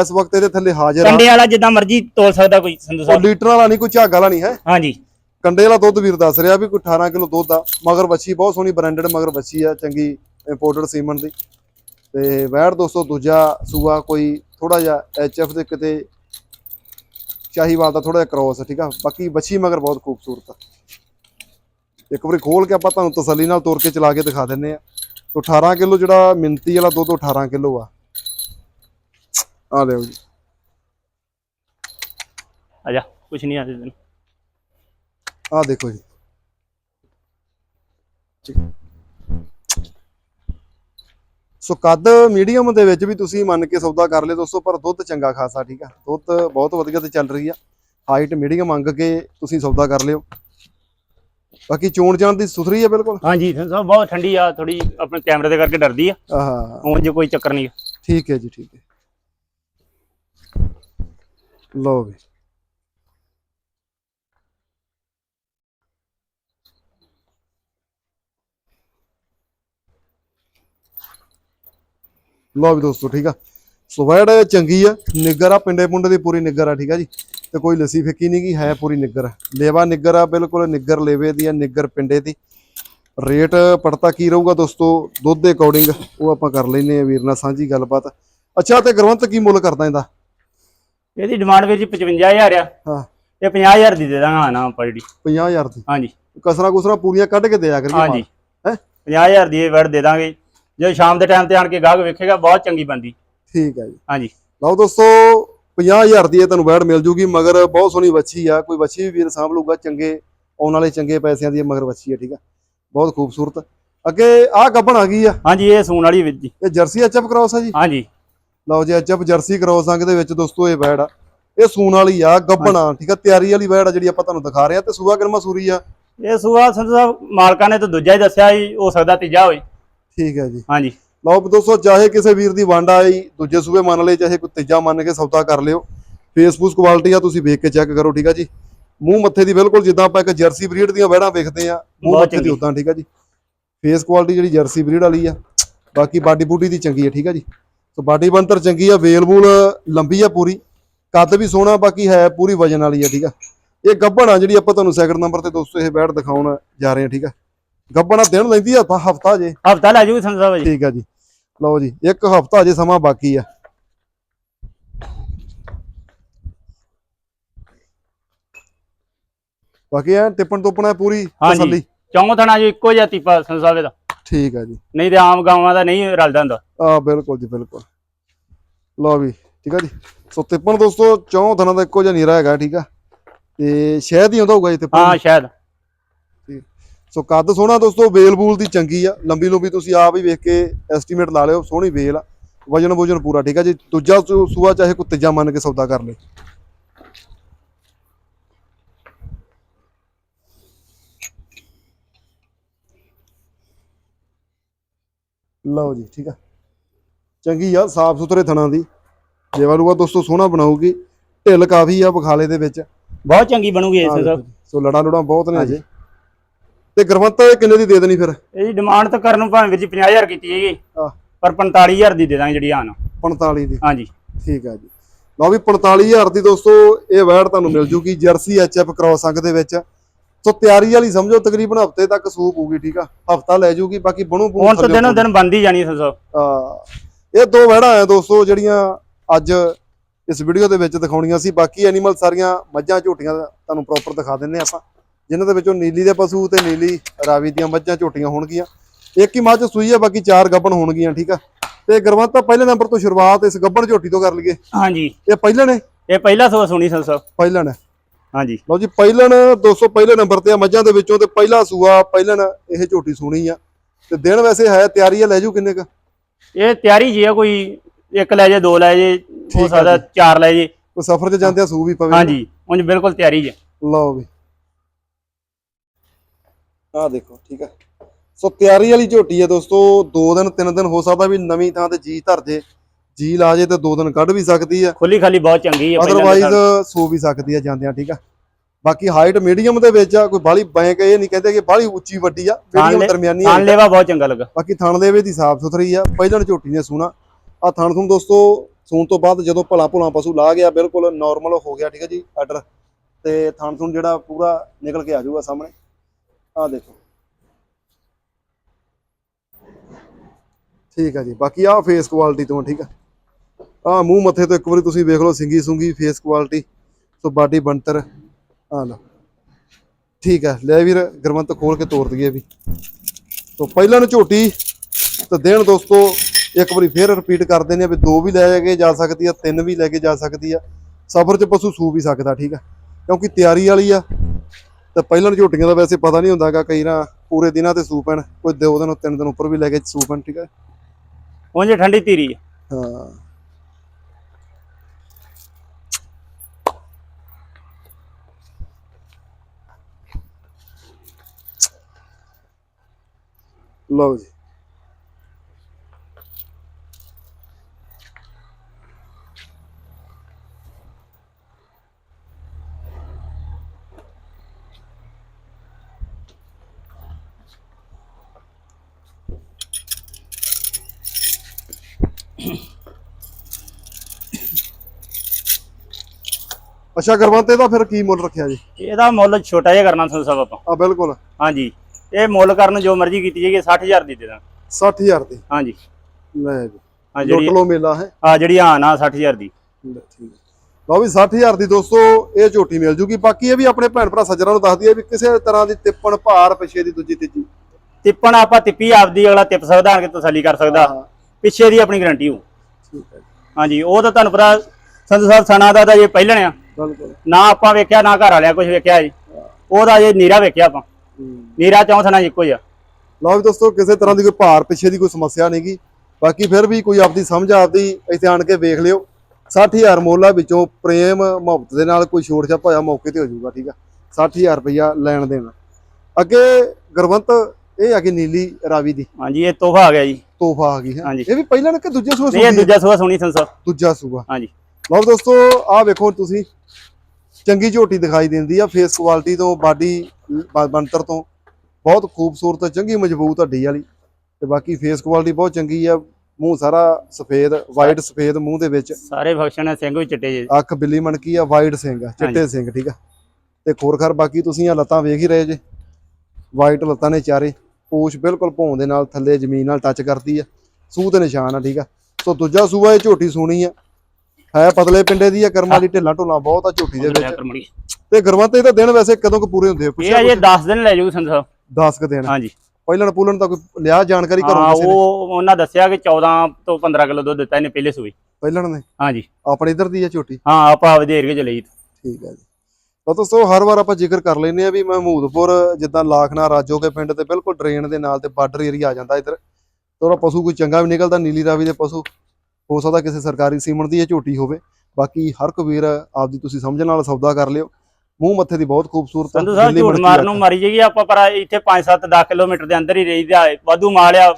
ਇਸ ਵਕਤ ਇਹਦੇ ਥੱਲੇ ਹਾਜ਼ਰ ਆ। ਕੰਡੇ ਵਾਲਾ ਜਿੱਦਾਂ ਮਰਜ਼ੀ ਤੋਲ ਸਕਦਾ ਕੋਈ ਸੰਧੂ ਉਹ ਸਾਹਿਬ ਲੀਟਰ ਵਾਲਾ ਨਹੀਂ ਕੋਈ ਝਾਗ ਵਾਲਾ ਨਹੀਂ ਹੈ। ਹਾਂਜੀ। ਕੰਡੇ ਵਾਲਾ ਦੁੱਧ ਵੀਰ ਦੱਸ ਰਿਹਾ ਵੀ ਕੋਈ 18 ਕਿਲੋ ਦੁੱਧ ਆ। ਮਗਰ ਬੱਚੀ ਬਹੁਤ ਸੋਹਣੀ ਬ੍ਰਾਂਡਡ ਮਗਰ ਬੱਚੀ ਆ ਚੰਗੀ ਇੰਪੋਰਟਡ ਸੀਮਨ ਦੀ। ਤੇ ਵੈੜ ਦੋਸਤੋ ਦੂਜਾ ਸੂਆ ਕੋਈ ਥੋੜਾ ਜਿਹਾ ਐਚਐਫ ਦੇ ਕਿਤੇ ਸ਼ਾਹੀਵਾਲ ਦਾ ਥੋੜਾ ਜਿਹਾ ਕ੍ਰੋਸ ਠੀਕ ਆ। ਬਾਕੀ ਬੱਚੀ ਮਗਰ ਬਹੁਤ ਖੂਬਸੂਰਤ ਆ। ਇੱਕ ਵਾਰੀ ਖੋਲ ਕੇ ਆਪਾਂ ਤੁਹਾਨੂੰ ਤਸੱਲੀ ਨਾਲ ਤੋੜ ਕੇ ਚਲਾ ਕੇ ਦਿਖਾ ਦਿੰਨੇ ਆ ਤੋਂ 18 ਕਿਲੋ ਜਿਹੜਾ ਮਿੰਤੀ ਵਾਲਾ ਦੁੱਧ ਉਹ 18 ਕਿਲੋ ਆ। ਆ ਲਿਓ ਜੀ। ਆ ਜਾ ਕੁਛ ਨਹੀਂ ਆਦੇ ਦਿਨ ਆ ਦੇਖੋ ਜੀ। ਸੋ ਕੱਦ ਮੀਡੀਅਮ ਦੇ ਵਿੱਚ ਵੀ ਤੁਸੀਂ ਮੰਨ ਕੇ ਸੌਦਾ ਕਰ ਲਿਓ ਦੋਸਤੋ ਪਰ ਦੁੱਧ ਚੰਗਾ ਖਾਸਾ ਠੀਕ ਆ? ਦੁੱਧ ਬਹੁਤ ਵਧੀਆ ਤੇ ਚੱਲ ਰਹੀ ਆ। ਹਾਈਟ ਮੀਡੀਅਮ ਮੰਗ ਕੇ ਤੁਸੀਂ ਸੌਦਾ ਕਰ ਲਿਓ। ਬਾਕੀ ਚੋਣ ਜਾਣ ਦੀ ਸੁਥਰੀ ਆ ਬਿਲਕੁਲ। ਹਾਂਜੀ ਸਾਹਿਬ ਬਹੁਤ ਠੰਡੀ ਆ ਥੋੜੀ ਆਪਣੇ ਕੈਮਰੇ ਦੇ ਕਰਕੇ ਡਰਦੀ ਆ। ਆਹ। ਹੁਣ ਜੇ ਕੋਈ ਚੱਕਰ ਨਹੀਂ ਠੀਕ ਹੈ ਜੀ ਠੀਕ ਹੈ। ਲਓ ਵੀ। ਲਓ ਵੀ ਦੋਸਤੋ ਠੀਕ ਆ। ਸਵੈੜ ਚੰਗੀ ਆ ਨਿੱਗਰ ਆ ਪਿੰਡੇ ਪੁੰਡੇ ਦੀ ਪੂਰੀ ਨਿੱਗਰ ਆ ਠੀਕ ਆ ਜੀ। ਤੇ ਕੋਈ ਲੱਸੀ ਫਿੱਕੀ ਨਹੀਂ ਗੀ ਹੈ ਪੂਰੀ ਨਿੱਗਰ। ਲੇਵਾ ਨਿੱਗਰ ਆ ਬਿਲਕੁਲ ਨਿੱਗਰ ਲੇਵੇ ਦੀ ਆ ਨਿੱਗਰ ਪਿੰਡੇ ਦੀ। ਰੇਟ ਪੜਤਾ ਕੀ ਰਹੂਗਾ ਦੋਸਤੋ? ਦੁੱਧ ਦੇ ਅਕੋਰਡਿੰਗ ਉਹ ਆਪਾਂ ਕਰ ਲੈਨੇ ਆ ਵੀਰ ਨਾਲ ਸਾਂਝੀ ਗੱਲਬਾਤ। ਅੱਛਾ ਤੇ ਗੁਰਵੰਤ ਕੀ ਮੁੱਲ ਕਰਦਾ ਇਹਦਾ? ਇਹਦੀ ਡਿਮਾਂਡ ਵੀਰ ਜੀ 55000 ਆ। ਹਾਂ। ਇਹ 50000 ਦੀ ਦੇ ਦਾਂਗਾ ਨਾ ਜਿਹੜੀ। 50000 ਦੀ? ਹਾਂਜੀ। ਕਸਰਾ ਕੁਸਰਾ ਪੂਰੀਆਂ ਕੱਢ ਕੇ ਦਿਆ ਕਰੀਏ ਹਾਂਜੀ। ਹੈਂ? 50000 ਦੀ ਇਹ ਵੜ ਦੇ ਦਾਂਗੇ। ਜੇ ਸ਼ਾਮ ਦੇ ਟਾਈਮ ਤੇ ਆਣ ਕੇ ਗਾਹਕ ਵੇਖੇਗਾ ਬਹੁਤ ਚੰਗੀ ਬੰਦੀ ਠੀਕ ਹੈ ਜੀ। ਹਾਂਜੀ। ਲਓ ਦੋਸਤੋ 50000 ਦੀ ਇਹ ਤੁਹਾਨੂੰ ਵੈੜ ਮਿਲ ਜੂਗੀ ਮਗਰ ਬਹੁਤ ਸੋਹਣੀ ਵੱਛੀ ਆ। ਕੋਈ ਵੱਛੀ ਵੀ ਵੀਰ ਸਾਂਭ ਲੂਗਾ ਚੰਗੇ ਆਉਣ ਵਾਲੇ ਚੰਗੇ ਪੈਸਿਆਂ ਦੀ ਇਹ ਮਗਰ ਵੱਛੀ ਆ ਠੀਕ ਆ? ਬਹੁਤ ਖੂਬਸੂਰਤ। ਅੱਗੇ ਆਹ ਗੱਬਣ ਆ ਗਈ ਆ। ਹਾਂਜੀ ਇਹ ਸੂਣ ਵਾਲੀ ਵੀਰ ਜੀ। ਇਹ ਜਰਸੀ ਐਚਐਫ ਕ੍ਰਾਸ ਆ ਜੀ? ਹਾਂਜੀ। ਲਓ ਜੀ ਐਚਐਫ ਜਰਸੀ ਕ੍ਰਾਸ ਅੰਗ ਦੇ ਵਿੱਚ ਦੋਸਤੋ ਇਹ ਵੈੜ ਆ। ਇਹ ਸੂਣ ਵਾਲੀ ਆ ਗੱਬਣ ਆ ਠੀਕ ਆ? ਤਿਆਰੀ ਵਾਲੀ ਵੈੜ ਆ ਜਿਹੜੀ ਆਪਾਂ ਤੁਹਾਨੂੰ ਦਿਖਾ ਰਹੇ ਆ ਤੇ ਸੂਆ ਕਿਰਮਾ ਸੂਰੀ ਆ? ਇਹ ਸੂਆ ਸੰਧੂ ਸਾਹਿਬ ਮਾਲਕਾਂ ਨੇ ਤਾਂ ਦੂਜਾ ਹੀ ਦੱਸਿਆ ਸੀ ਹੋ ਸਕਦਾ ਤੀਜਾ ਹੋਵੇ ਠੀਕ ਹੈ ਜੀ। ਹਾਂਜੀ। ਲਓ ਦੋਸਤੋ ਚਾਹੇ ਕਿਸੇ ਵੀਰ ਦੀ ਵੰਡ ਆਈ ਦੂਜੇ ਸੂਬੇ ਮੰਨ ਲਏ ਚਾਹੇ ਕੋਈ ਤੀਜਾ ਮੰਨ ਕੇ ਸੌਦਾ ਕਰ ਲਿਓ। ਫੇਸਬੁੱਕ ਕੁਆਲਿਟੀ ਆ ਤੁਸੀਂ ਵੇਖ ਕੇ ਚੈੱਕ ਕਰੋ ਠੀਕ ਆ ਜੀ? ਮੂੰਹ ਮੱਥੇ ਦੀ ਬਿਲਕੁਲ ਜਿੱਦਾਂ ਆਪਾਂ ਇੱਕ ਜਰਸੀ ਬਰੀਡ ਦੀਆਂ ਵੈੜਾਂ ਵੇਖਦੇ ਆ ਮੂੰਹ ਮੱਥੇ ਦੀ। ਉਦਾਂ ਠੀਕ ਆ ਜੀ? ਫੇਸ ਕੁਆਲਿਟੀ ਜਿਹੜੀ ਜਰਸੀ ਬਰੀਡ ਵਾਲੀ ਆ ਬਾਕੀ ਬਾਡੀ ਬੂਡੀ ਦੀ ਚੰਗੀ ਆ ਠੀਕ ਆ ਜੀ? ਸੋ ਬਾਡੀ ਬੰਤਰ ਚੰਗੀ ਆ ਵੇਲ ਬੂਲ ਲੰਬੀ ਆ ਪੂਰੀ ਕੱਦ ਵੀ ਸੋਹਣਾ ਬਾਕੀ ਹੈ ਪੂਰੀ ਵਜਨ ਵਾਲੀ ਆ ਠੀਕ ਆ? ਇਹ ਗੱਭਣ ਆ ਜਿਹੜੀ ਆਪਾਂ ਤੁਹਾਨੂੰ ਸੈਕਿੰਡ ਨੰਬਰ ਤੇ ਦੋਸਤੋ ਇਹ ਵੈੜ ਦਿਖਾਉਣ ਜਾ ਰਹੇ ਆ ਠੀਕ ਆ? ਗੱਭਣ ਆ ਦਿਨ ਲੈਂਦੀ ਆ ਹਫਤਾ ਜੇ। ਹਫਤਾ ਲੈ ਜੂਗੀ ਸੰਧੂ ਸਾਹਿਬ ਜੀ ਠੀਕ ਆ ਜੀ। ਲਓ ਜੀ ਇੱਕ ਹਫਤਾ ਅਜੇ ਸਮਾਂ ਬਾਕੀ ਆ। ਬਾਕੀ ਐ ਟਿੱਪਣ ਟੁੱਪਣਾ ਪੂਰੀ। ਤਸੱਲੀ। ਚੌਂ ਥਣਾ ਜੀ ਇੱਕੋ ਜਿਹਾ ਤੀਪਾ ਸੰਧੂ ਸਾਹਿਬ ਦਾ ਠੀਕ ਆ ਜੀ। ਨਹੀਂ ਤੇ ਆਮ ਗਾਵਾਂ ਦਾ ਨਹੀਂ ਰਲਦਾ ਹੁੰਦਾ। ਆ ਬਿਲਕੁਲ ਜੀ ਬਿਲਕੁਲ। ਲਓ ਵੀ ਠੀਕ ਆ ਜੀ। ਸੋ ਟਿੱਪਣ ਦੋਸਤੋ ਚੌਂ ਥਣਾ ਦਾ ਇੱਕੋ ਜਿਹਾ ਨੀਰਾ ਹੈਗਾ ਠੀਕ ਆ। ਤੇ ਸ਼ਹਿਦ ਹੀ ਆਉਂਦਾ ਹੋਊਗਾ ਜੀ ਟਿੱਪਣ ਹਾਂ ਸ਼ਾਇਦ ਸੋ ਕੱਦ ਸੋਹਣਾ ਦੋਸਤੋ ਵੇਲ ਬੂਲ ਦੀ ਚੰਗੀ ਆ। ਲੰਬੀ ਲੰਬੀ ਤੁਸੀਂ ਆਪ ਹੀ ਵੇਖ ਕੇ ਐਸਟੀਮੇਟ ਲਾ ਲਿਓ ਸੋਹਣੀ ਵੇਲ ਆ। ਵਜਨ ਵਜਨ ਪੂਰਾ ਠੀਕ ਆ ਜੀ। ਦੂਜਾ ਸੂਆ ਚਾਹੇ ਕੋਈ ਤੀਜਾ ਮੰਨ ਕੇ ਸੌਦਾ ਕਰ ਲੇ। ਲਓ ਜੀ ਠੀਕ ਆ। ਚੰਗੀ ਆ ਸਾਫ਼ ਸੁਥਰੇ ਥਣਾ ਦੀ। ਜੇਵਾਲੂਆ ਦੋਸਤੋ ਸੋਹਣਾ ਬਣਾਊਗੀ। ਢਿੱਲ ਕਾਫੀ ਆ ਬਖਾਲੇ ਦੇ ਵਿੱਚ। ਬਹੁਤ ਚੰਗੀ ਬਣੂਗੀ ਸਾਹਿਬ ਸੋ ਲੜਾ ਲੁੜਾ ਬਹੁਤ ਨੇ ਅਜੇ। ਤੇ ਗਰਵੰਤਾ ਇਹ ਕਿੰਨੇ ਦੀ ਦੇ ਦੇਣੀ ਫਿਰ? ਇਹਦੀ ਡਿਮਾਂਡ ਤਾਂ ਕਰਨ ਨੂੰ ਭਾਵੇਂ ਵੀਰ ਜੀ 50000 ਕੀਤੀ ਹੈਗੀ ਆਹ। ਪਰ 45000 ਦੀ ਦੇ ਦਾਂਗੇ ਜਿਹੜੀ ਆਨ 45 ਦੀ? ਹਾਂਜੀ। ਠੀਕ ਹੈ ਜੀ। ਲਓ ਵੀ 45000 ਦੀ ਦੋਸਤੋ ਇਹ ਵੈੜ ਤੁਹਾਨੂੰ ਮਿਲ ਜੂਗੀ ਜਰਸੀ ਐਚਐਫ ਕ੍ਰਾਸ ਅੰਗ ਦੇ ਵਿੱਚ। ਸੋ ਤਿਆਰੀ ਵਾਲੀ ਸਮਝੋ ਤਕਰੀਬਨ ਹਫ਼ਤੇ ਤੱਕ ਸੂਪ ਹੋਊਗੀ ਠੀਕ ਆ? ਹਫਤਾ ਲੈ ਜੂਗੀ ਬਾਕੀ ਬਣੂ ਬਣੂ ਹੁਣ ਤਾਂ ਦਿਨੋਂ ਦਿਨ ਬੰਦੀ ਜਾਣੀ ਆ ਇਹ ਦੋ ਵੈੜਾਂ ਆ ਦੋਸਤੋ ਜਿਹੜੀਆਂ ਅੱਜ ਇਸ ਵੀਡੀਓ ਦੇ ਵਿੱਚ ਦਿਖਾਉਣੀਆਂ ਸੀ। ਬਾਕੀ ਐਨੀਮਲ ਸਾਰੀਆਂ ਮੱਝਾਂ ਝੋਟੀਆਂ ਤੁਹਾਨੂੰ ਪ੍ਰੋਪਰ ਦਿਖਾ ਦਿੰਨੇ ਆਪਾਂ। ਜਿਨ੍ਹਾਂ ਦੇ ਵਿੱਚੋਂ ਨੀਲੀ ਦੇ ਪਸ਼ੂ ਤੇ ਨੀਲੀ ਰਾਵੀ ਦੀਆਂ ਮੱਝਾਂ ਝੋਟੀਆਂ ਹੋਣਗੀਆਂ। ਇੱਕ ਹੀ ਮੱਝ ਸੂਈ ਆ ਬਾਕੀ ਚਾਰ ਗੱਭਣ ਹੋਣਗੀਆਂ ਠੀਕ ਆ? ਤੇ ਗਰਵੰਤਾ ਪਹਿਲੇ ਨੰਬਰ ਤੋਂ ਸ਼ੁਰੂਆਤ ਇਸ ਗੱਭਣ ਝੋਟੀ ਤੋਂ ਕਰ ਲਈਏ। ਹਾਂਜੀ। ਇਹ ਪਹਿਲਾਂ ਨੇ? ਇਹ ਪਹਿਲਾ ਸੂਆ ਸੁਣੀ ਸਾਹਿਬ ਪਹਿਲਾਂ ਨੇ। ਹਾਂਜੀ। ਲਓ ਜੀ ਪਹਿਲਣ 200 ਪਹਿਲੇ ਨੰਬਰ ਤੇ ਆ ਮੱਝਾਂ ਦੇ ਵਿੱਚੋਂ ਤੇ ਪਹਿਲਾ ਸੂਆ ਪਹਿਲਣ ਇਹ ਝੋਟੀ ਸੋਹਣੀ ਆ। ਤੇ ਦਿਨ ਵੈਸੇ ਹੈ ਤਿਆਰੀ ਆ ਲੈ ਜੂ ਕਿੰਨੇ ਕ? ਇਹ ਤਿਆਰੀ ਜੀ ਆ ਕੋਈ ਇੱਕ ਲੈ ਜੇ ਦੋ ਲੈ ਜੇ ਹੋ ਸਕਦਾ ਚਾਰ ਲੈ ਜੇ। ਸਫ਼ਰ 'ਚ ਜਾਂਦੇ ਆ ਸੂ ਵੀ ਪਵੇ। ਹਾਂਜੀ ਉਂਝ ਬਿਲਕੁਲ ਤਿਆਰੀ ਜੀ। ਲਓ ਵੀ। ਆਹ ਦੇਖੋ ਠੀਕ ਹੈ ਸੋ ਤਿਆਰੀ ਵਾਲੀ ਝੋਟੀ ਹੈ ਦੋਸਤੋ ਦੋ ਦਿਨ ਤਿੰਨ ਦਿਨ ਹੋ ਸਕਦਾ ਵੀ ਨਵੀਂ ਥਾਂ ਤੇ ਜੀ ਧਰ ਜੇ। ਜੀ ਲਾ ਜੇ ਤੇ ਦੋ ਦਿਨ ਕੱਢ ਵੀ ਸਕਦੀ ਆ। ਖੁੱਲੀ ਖਾਲੀ ਬਹੁਤ ਚੰਗੀ ਆ ਅਦਰਵਾਈਜ਼ ਸੋ ਵੀ ਸਕਦੀ ਆ ਜਾਂਦਿਆਂ ਠੀਕ ਆ। ਬਾਕੀ ਹਾਈਟ ਮੀਡੀਅਮ ਦੇ ਵਿੱਚ ਆ ਕੋਈ ਬਾਹਲੀ ਬੈਂਕ ਇਹ ਨਹੀਂ ਕਹਿੰਦੇ ਕਿ ਬਾਹਲੀ ਉੱਚੀ ਵੱਡੀ ਆ ਮੀਡੀਅਮ ਦਰਮਿਆਨੀ ਆ। ਲੈਵਾ ਬਹੁਤ ਚੰਗਾ ਲੱਗਾ। ਬਾਕੀ ਥਣ ਦੇ ਵੇ ਦੀ ਸਾਫ਼ ਸੁਥਰੀ ਆ ਪਹਿਲਾਂ ਝੋਟੀ ਨੇ ਸੂਣਾ। ਆ ਥਣ ਥੁਣ ਦੋਸਤੋ ਸੂਣ ਤੋਂ ਬਾਅਦ ਜਦੋਂ ਭਲਾ ਭੁਲਾ ਪਸ਼ੂ ਲਾ ਗਿਆ ਬਿਲਕੁਲ ਨਾਰਮਲ ਹੋ ਗਿਆ ਠੀਕ ਹੈ ਜੀ ਆਰਡਰ ਤੇ ਥਣ ਥੁਣ ਜਿਹੜਾ ਪੂਰਾ ਨਿਕਲ ਕੇ ਆ ਜਾਊਗਾ ਸਾਹਮਣੇ। ਆ ਦੇਖੋ। ਠੀਕ ਆ ਜੀ, ਬਾਕੀ ਆ ਫੇਸ ਕੁਆਲਿਟੀ ਤੋਂ, ਠੀਕ ਆ। ਆ ਮੂੰਹ ਮੱਥੇ ਤੋਂ ਇੱਕ ਵਾਰੀ ਤੁਸੀਂ ਵੇਖ ਲਓ, ਸਿੰਗੀ ਸੁੰਗੀ ਫੇਸ ਕੁਆਲਿਟੀ ਸੋ ਬਾਡੀ ਬਣਤਰ ਆ ਲਓ। ਠੀਕ ਆ, ਲੈ ਵੀਰ, ਗਰਮੰਤ ਖੋਲ ਕੇ ਤੋੜ ਦਈਏ ਵੀ। ਸੋ ਪਹਿਲਾਂ ਨੂੰ ਝੋਟੀ, ਤਾਂ ਦੇਣ ਦੋਸਤੋ, ਇੱਕ ਵਾਰੀ ਫੇਰ ਰਿਪੀਟ ਕਰ ਦਿੰਦੇ ਆ ਵੀ ਦੋ ਵੀ ਲੈ ਕੇ ਜਾ ਸਕਦੀ ਆ, ਤਿੰਨ ਵੀ ਲੈ ਕੇ ਜਾ ਸਕਦੀ ਆ। ਸਫਰ 'ਚ ਪਸ਼ੂ ਸੂ ਵੀ ਸਕਦਾ, ਠੀਕ ਆ। ਕਿਉਂਕਿ ਤਿਆਰੀ ਵਾਲੀ ਆ ਤੇ ਪਹਿਲਾਂ ਝੋਟੀਆਂ ਦਾ ਵੈਸੇ ਪਤਾ ਨਹੀਂ ਹੁੰਦਾਗਾ ਕਈ ਨਾ ਪੂਰੇ ਦਿਨਾਂ ਤੇ ਸੂ ਪੈਣ ਕੋਈ ਦੋ ਦਿਨ ਤਿੰਨ ਦਿਨ ਉੱਪਰ ਵੀ ਲੈ ਕੇ ਸੂ ਪੈਣ ਠੀਕ ਆ ਉਂਝ ਠੰਡੀ ਧੀਰੀ ਹਾਂ। ਲਓ ਜੀ। ਅੱਛਾ ਗਰਵੰਤੇ ਦਾ ਫਿਰ ਕੀ ਮੁੱਲ ਰੱਖਿਆ ਜੀ? ਇਹਦਾ ਮੁੱਲ ਛੋਟਾ ਜਿਹਾ ਕਰਨਾ ਸੰਧੂ ਸਾਹਿਬ ਆਪਾਂ। ਆ ਬਿਲਕੁਲ। ਹਾਂਜੀ। ਇਹ ਮੁੱਲ ਕਰਨ ਜੋ ਮਰਜ਼ੀ ਕੀਤੀ ਜਾਈਏ 60000 ਦੀ ਦੇ ਦਾਂ 60000 ਦੀ? ਹਾਂਜੀ। ਲੈ ਜੀ। ਆ ਜਿਹੜੀ ਲੋ ਮੇਲਾ ਹੈ। ਆ ਜਿਹੜੀ ਆਨ ਆ 60000 ਦੀ। ਠੀਕ ਹੈ। ਲਓ ਵੀ 60000 ਦੀ ਦੋਸਤੋ ਇਹ ਝੋਟੀ ਮਿਲ ਜੂਗੀ। ਬਾਕੀ ਇਹ ਵੀ ਆਪਣੇ ਭੈਣ ਭਰਾ ਸੱਜਣਾ ਨੂੰ ਦੱਸਦੀ ਹੈ ਵੀ ਕਿਸੇ ਤਰ੍ਹਾਂ ਦੀ ਤਿੱਪਣ ਭਾਰ ਪਿਛੇ ਦੀ ਦੂਜੀ ਤੀਜੀ। ਤਿੱਪਣ ਆਪਾਂ ਤਿੱਪੀ ਆਪਦੀ ਅਗਲਾ ਤਿੱਪ ਸਕਦਾ ਆਣ ਕੇ ਤਸੱਲੀ ਕਰ ਸਕਦਾ। ਹਾਂ, ਪਿੱਛੇ ਦੀ ਆਪਣੀ ਗਾਰੰਟੀ ਹੋ ਠੀਕ ਹੈ ਜੀ, ਹਾਂਜੀ ਉਹ ਤਾਂ ਤੁਹਾਨੂੰ ਪਤਾ ਸੰਧੂ ਸਾਹਿਬ ਸਣਾ ਦਾ ਤਾਂ ਪਹਿਲਣ ਆ। ਬਿਲਕੁਲ। ਨਾ ਆਪਾਂ ਵੇਖਿਆ ਨਾ ਘਰ ਵਾਲਿਆ ਕੁਝ ਵੇਖਿਆ ਜੀ। ਉਹਦਾ ਜੇ ਨੀਰਾ ਵੇਖਿਆ ਆਪਾਂ। ਨੀਰਾ ਚੌਂ ਸਣਾ ਇੱਕੋ ਹੀ ਆ। ਲਓ ਵੀ ਦੋਸਤੋ ਕਿਸੇ ਤਰ੍ਹਾਂ ਦੀ ਕੋਈ ਭਾਰ ਪਿੱਛੇ ਦੀ ਕੋਈ ਸਮੱਸਿਆ ਨਹੀਂਗੀ ਬਾਕੀ ਫਿਰ ਵੀ ਕੋਈ ਆਪਦੀ ਸਮਝ ਆਪਦੀ ਇੱਥੇ ਆਣ ਕੇ ਵੇਖ ਲਿਓ। 60000 ਮੋਲਾ ਵਿੱਚੋਂ ਪ੍ਰੇਮ ਮੁਹੱਬਤ ਦੇ ਨਾਲ ਕੋਈ ਛੋਟ ਛਾਪ ਹੋਇਆ ਮੌਕੇ ਤੇ ਹੋ ਜਾਊਗਾ ਠੀਕ ਆ? 60000 ਰੁਪਇਆ ਲੈਣ ਦੇਣਾ। ਅੱਗੇ ਗੁਰਵੰਤ ਇਹ ਆ ਕਿ ਨੀਲੀ ਰਾਵੀ ਦੀ। ਹਾਂਜੀ ਇਹ ਤੋਹਫਾ ਆ ਗਿਆ ਜੀ। ਤੋਹਫਾ ਆ ਗਈ ਹੈ? ਹਾਂਜੀ। ਇਹ ਵੀ ਪਹਿਲਾਂ ਨਾ ਕਿ ਦੂਜੇ ਸੂਏ ਨਹੀਂ ਇਹ? ਦੂਜਾ ਸੂਆ ਸੁਣੀ ਸੰਸਾ। ਦੂਜਾ ਸੂਆ ਹਾਂਜੀ। ਲਓ ਦੋਸਤੋ ਆਹ ਵੇਖੋ ਤੁਸੀਂ। ਚੰਗੀ ਝੋਟੀ ਦਿਖਾਈ ਦਿੰਦੀ ਆ ਫੇਸ ਕੁਆਲਿਟੀ ਤੋਂ ਬਾਡੀ ਬਣਤਰ ਤੋਂ। ਬਹੁਤ ਖੂਬਸੂਰਤ ਚੰਗੀ ਮਜ਼ਬੂਤ ਹੱਡੀ ਵਾਲੀ। ਤੇ ਬਾਕੀ ਫੇਸ ਕੁਆਲਿਟੀ ਬਹੁਤ ਚੰਗੀ ਆ। ਮੂੰਹ ਸਾਰਾ ਸਫੇਦ ਵਾਈਟ ਸਫੇਦ ਮੂੰਹ ਦੇ ਵਿੱਚ। ਸਾਰੇ ਫੰਕਸ਼ਨ ਸਿੰਘ ਵੀ ਚਿੱਟੇ ਜੀ ਅੱਖ ਬਿੱਲੀ ਮਣਕੀ ਆ ਵਾਈਟ ਸਿੰਘ ਆ ਚਿੱਟੇ ਸਿੰਘ ਠੀਕ ਆ। ਤੇ ਖੋਰਖਰ ਬਾਕੀ ਤੁਸੀਂ ਆ ਲੱਤਾਂ ਵੇਖ ਹੀ ਰਹੇ ਜੇ। ਵਾਈਟ ਲੱਤਾਂ ਨੇ ਚਾਰੇ। ਪੂਛ ਬਿਲਕੁਲ ਭੌਂ ਦੇ ਨਾਲ ਥੱਲੇ ਜ਼ਮੀਨ ਨਾਲ ਟੱਚ ਕਰਦੀ ਆ। ਸੂਹ ਤੇ ਨਿਸ਼ਾਨ ਆ ਠੀਕ ਆ। ਸੋ ਦੂਜਾ ਸੂਆ ਇਹ ਝੋਟੀ ਸੋਹਣੀ ਆ। ਹੈ ਪਤਲੇ ਪਿੰਡੇ ਦੀ ਆ ਕਰਮ ਵਾਲੀ ਢਿੱਲਾਂ ਢੋਲਾਂ ਬਹੁਤ ਆ ਝੋਟੀ ਦੇ ਵਿੱਚ। ਤੇ ਗਰਮਤੇ ਤਾਂ ਦਿਨ ਵੈਸੇ ਕਦੋਂ ਕੁ ਪੂਰੇ ਹੁੰਦੇ ਆ? ਇਹ ਅਜੇ 10 ਦਿਨ ਲੈ ਜੂ ਸੰਸਾ 10 ਕ ਦਿਨ। ਹਾਂਜੀ। ਪਹਿਲਣ ਪੂਲਣ ਤਾਂ ਕੋਈ ਲਿਆ ਜਾਣਕਾਰੀ ਘਰੋਂ ਕਿਸੇ ਨੇ? ਉਹ ਉਹਨਾਂ ਦੱਸਿਆ ਕਿ 14 ਤੋਂ 15 ਕਿਲੋ ਦੁੱਧ ਦਿੱਤਾ ਇਹਨੇ ਪਹਿਲੇ ਸੂਈ। ਪਹਿਲਣ ਨੇ? ਹਾਂਜੀ। ਆਪਣੇ ਇਧਰ ਦੀ ਆ ਝੋਟੀ? ਹਾਂ ਆਪਾਂ ਆਪਦੇ ਏਰੀਏ ਚ ਲਈ। ਠੀਕ ਹੈ ਜੀ। ਤਾਂ ਦੋਸਤੋ ਹਰ ਵਾਰ ਆਪਾਂ ਜ਼ਿਕਰ ਕਰ ਲੈਨੇ ਆ ਵੀ ਮਹਿਮੂਦਪੁਰ ਜਿੱਦਾਂ ਲਾਖਨਾ ਰਾਜੋਗੇ ਪਿੰਡ ਤੇ ਬਿਲਕੁਲ ਡਰੇਨ ਦੇ ਨਾਲ ਤੇ ਬਾਰਡਰ ਏਰੀਆ ਆ ਜਾਂਦਾ ਇੱਧਰ। ਤੇ ਉਹਦਾ ਪਸ਼ੂ ਕੋਈ ਚੰਗਾ ਵੀ ਨਿਕਲਦਾ ਨੀਲੀ ਰਾਵੀ ਦੇ ਪਸ਼ੂ। ਹੋ ਸਕਦਾ ਕਿਸੇ ਸਰਕਾਰੀ ਸੀਮਨ ਦੀ ਇਹ ਝੋਟੀ ਹੋਵੇ ਬਾਕੀ ਹਰ ਕੋਈ ਵੀਰ ਆਪਦੀ ਤੁਸੀਂ ਸਮਝਣ ਨਾਲ ਸੌਦਾ ਕਰ ਲਿਓ ਮੂੰਹ ਮੱਥੇ ਦੀ ਬਹੁਤ ਖੂਬਸੂਰਤ ਸੰਧੂ ਸਾਹਿਬ ਝੂਠ ਆ। ਨੂੰ ਮਰੀ ਜਾਈਏ ਆਪਾਂ ਪਰ ਇੱਥੇ 5-7 10 ਕਿਲੋਮੀਟਰ ਦੇ ਅੰਦਰ ਹੀ ਰਹੀਦਾ। ਵਾਧੂ ਮਾਲ ਆ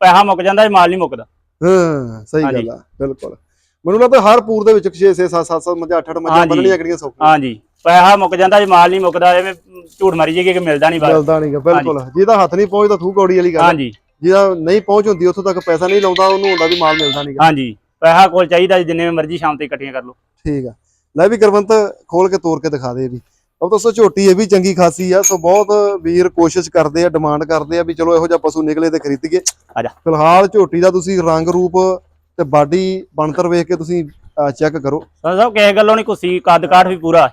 ਪੈਸਾ ਮੁੱਕ ਜਾਂਦਾ ਇਹ ਮਾਲ ਨਹੀਂ ਮੁੱਕਦਾ ਹਾਂ ਸਹੀ। ਗੱਲ ਆ ਬਿਲਕੁਲ ਮੈਨੂੰ ਲੱਗਦਾ ਹਰ ਪੂਰ ਦੇ ਵਿੱਚ 6 6 7 7 7 ਮੱਝਾਂ 8 8 ਮੱਝਾਂ। ਬੰਨਣੀਆਂ ਕਿਹੜੀਆਂ ਸੌਖੀਆਂ ਹਾਂਜੀ ਪੈਸਾ ਮੁੱਕ ਜਾਂਦਾ ਜੇ ਮਾਲ ਨਹੀਂ ਮੁੱਕਦਾ ਐਵੇਂ ਝੂਠ ਮਾਰੀ ਜਾਈਏ ਕਿ ਮਿਲਦਾ ਨਹੀਂ ਬਾਹਰ ਮਿਲਦਾ ਨਹੀਂਗਾ ਬਿਲਕੁਲ ਜਿਹਦਾ ਹੱਥ ਨਹੀਂ ਪਹੁੰਚਦਾ ਥੂ ਕੌੜੀ ਵਾਲੀ ਗੱਲ। ਹਾਂਜੀ ਜਿਹਦਾ ਨਹੀਂ ਪਹੁੰਚ ਹੁੰਦੀ ਉੱਥੋਂ ਤੱਕ ਪੈਸਾ ਨਹੀਂ ਲਾਉਂਦਾ ਉਹਨੂੰ ਹੁੰਦਾ ਵੀ ਮਾਲ ਮਿਲਦਾ ਨਹੀਂਗਾ ਹਾਂਜੀ ਪੈਸਾ ਕੋਲ ਚਾਹੀਦਾ ਜਿੰਨੇ ਮਰਜ਼ੀ ਸ਼ਾਮ ਤੇ ਇਕੱਠੀਆਂ ਕਰ ਲਓ। ਠੀਕ ਆ। ਲੈ ਵੀ ਗੁਰਵੰਤ ਖੋਲ ਕੇ ਤੋੜ ਕੇ ਦਿਖਾ ਦੇ ਵੀ। ਅਬ ਦੋਸਤੋ ਝੋਟੀ ਇਹ ਵੀ ਚੰਗੀ ਖਾਸੀ ਆ ਸੋ ਬਹੁਤ ਵੀਰ ਕੋਸ਼ਿਸ਼ ਕਰਦੇ ਆ ਡਿਮਾਂਡ ਕਰਦੇ ਆ ਵੀ ਚਲੋ ਇਹੋ ਜਿਹਾ ਪਸ਼ੂ ਨਿਕਲੇ ਤੇ ਖਰੀਦੀਏ। ਆ ਜਾ। ਫਿਲਹਾਲ ਝੋਟੀ ਦਾ ਤੁਸੀਂ ਰੰਗ ਰੂਪ ਤੇ ਬਾਡੀ ਬਣਤਰ ਵੇਖ ਕੇ ਤੁਸੀਂ ਚੈੱਕ ਕਰੋ। ਸੰਧੂ ਸਾਹਿਬ ਕਿਸੇ ਗੱਲੋਂ ਨਹੀਂ ਕੁਸੀ ਕੱਦ ਕਾਠ ਵੀ ਪੂਰਾ।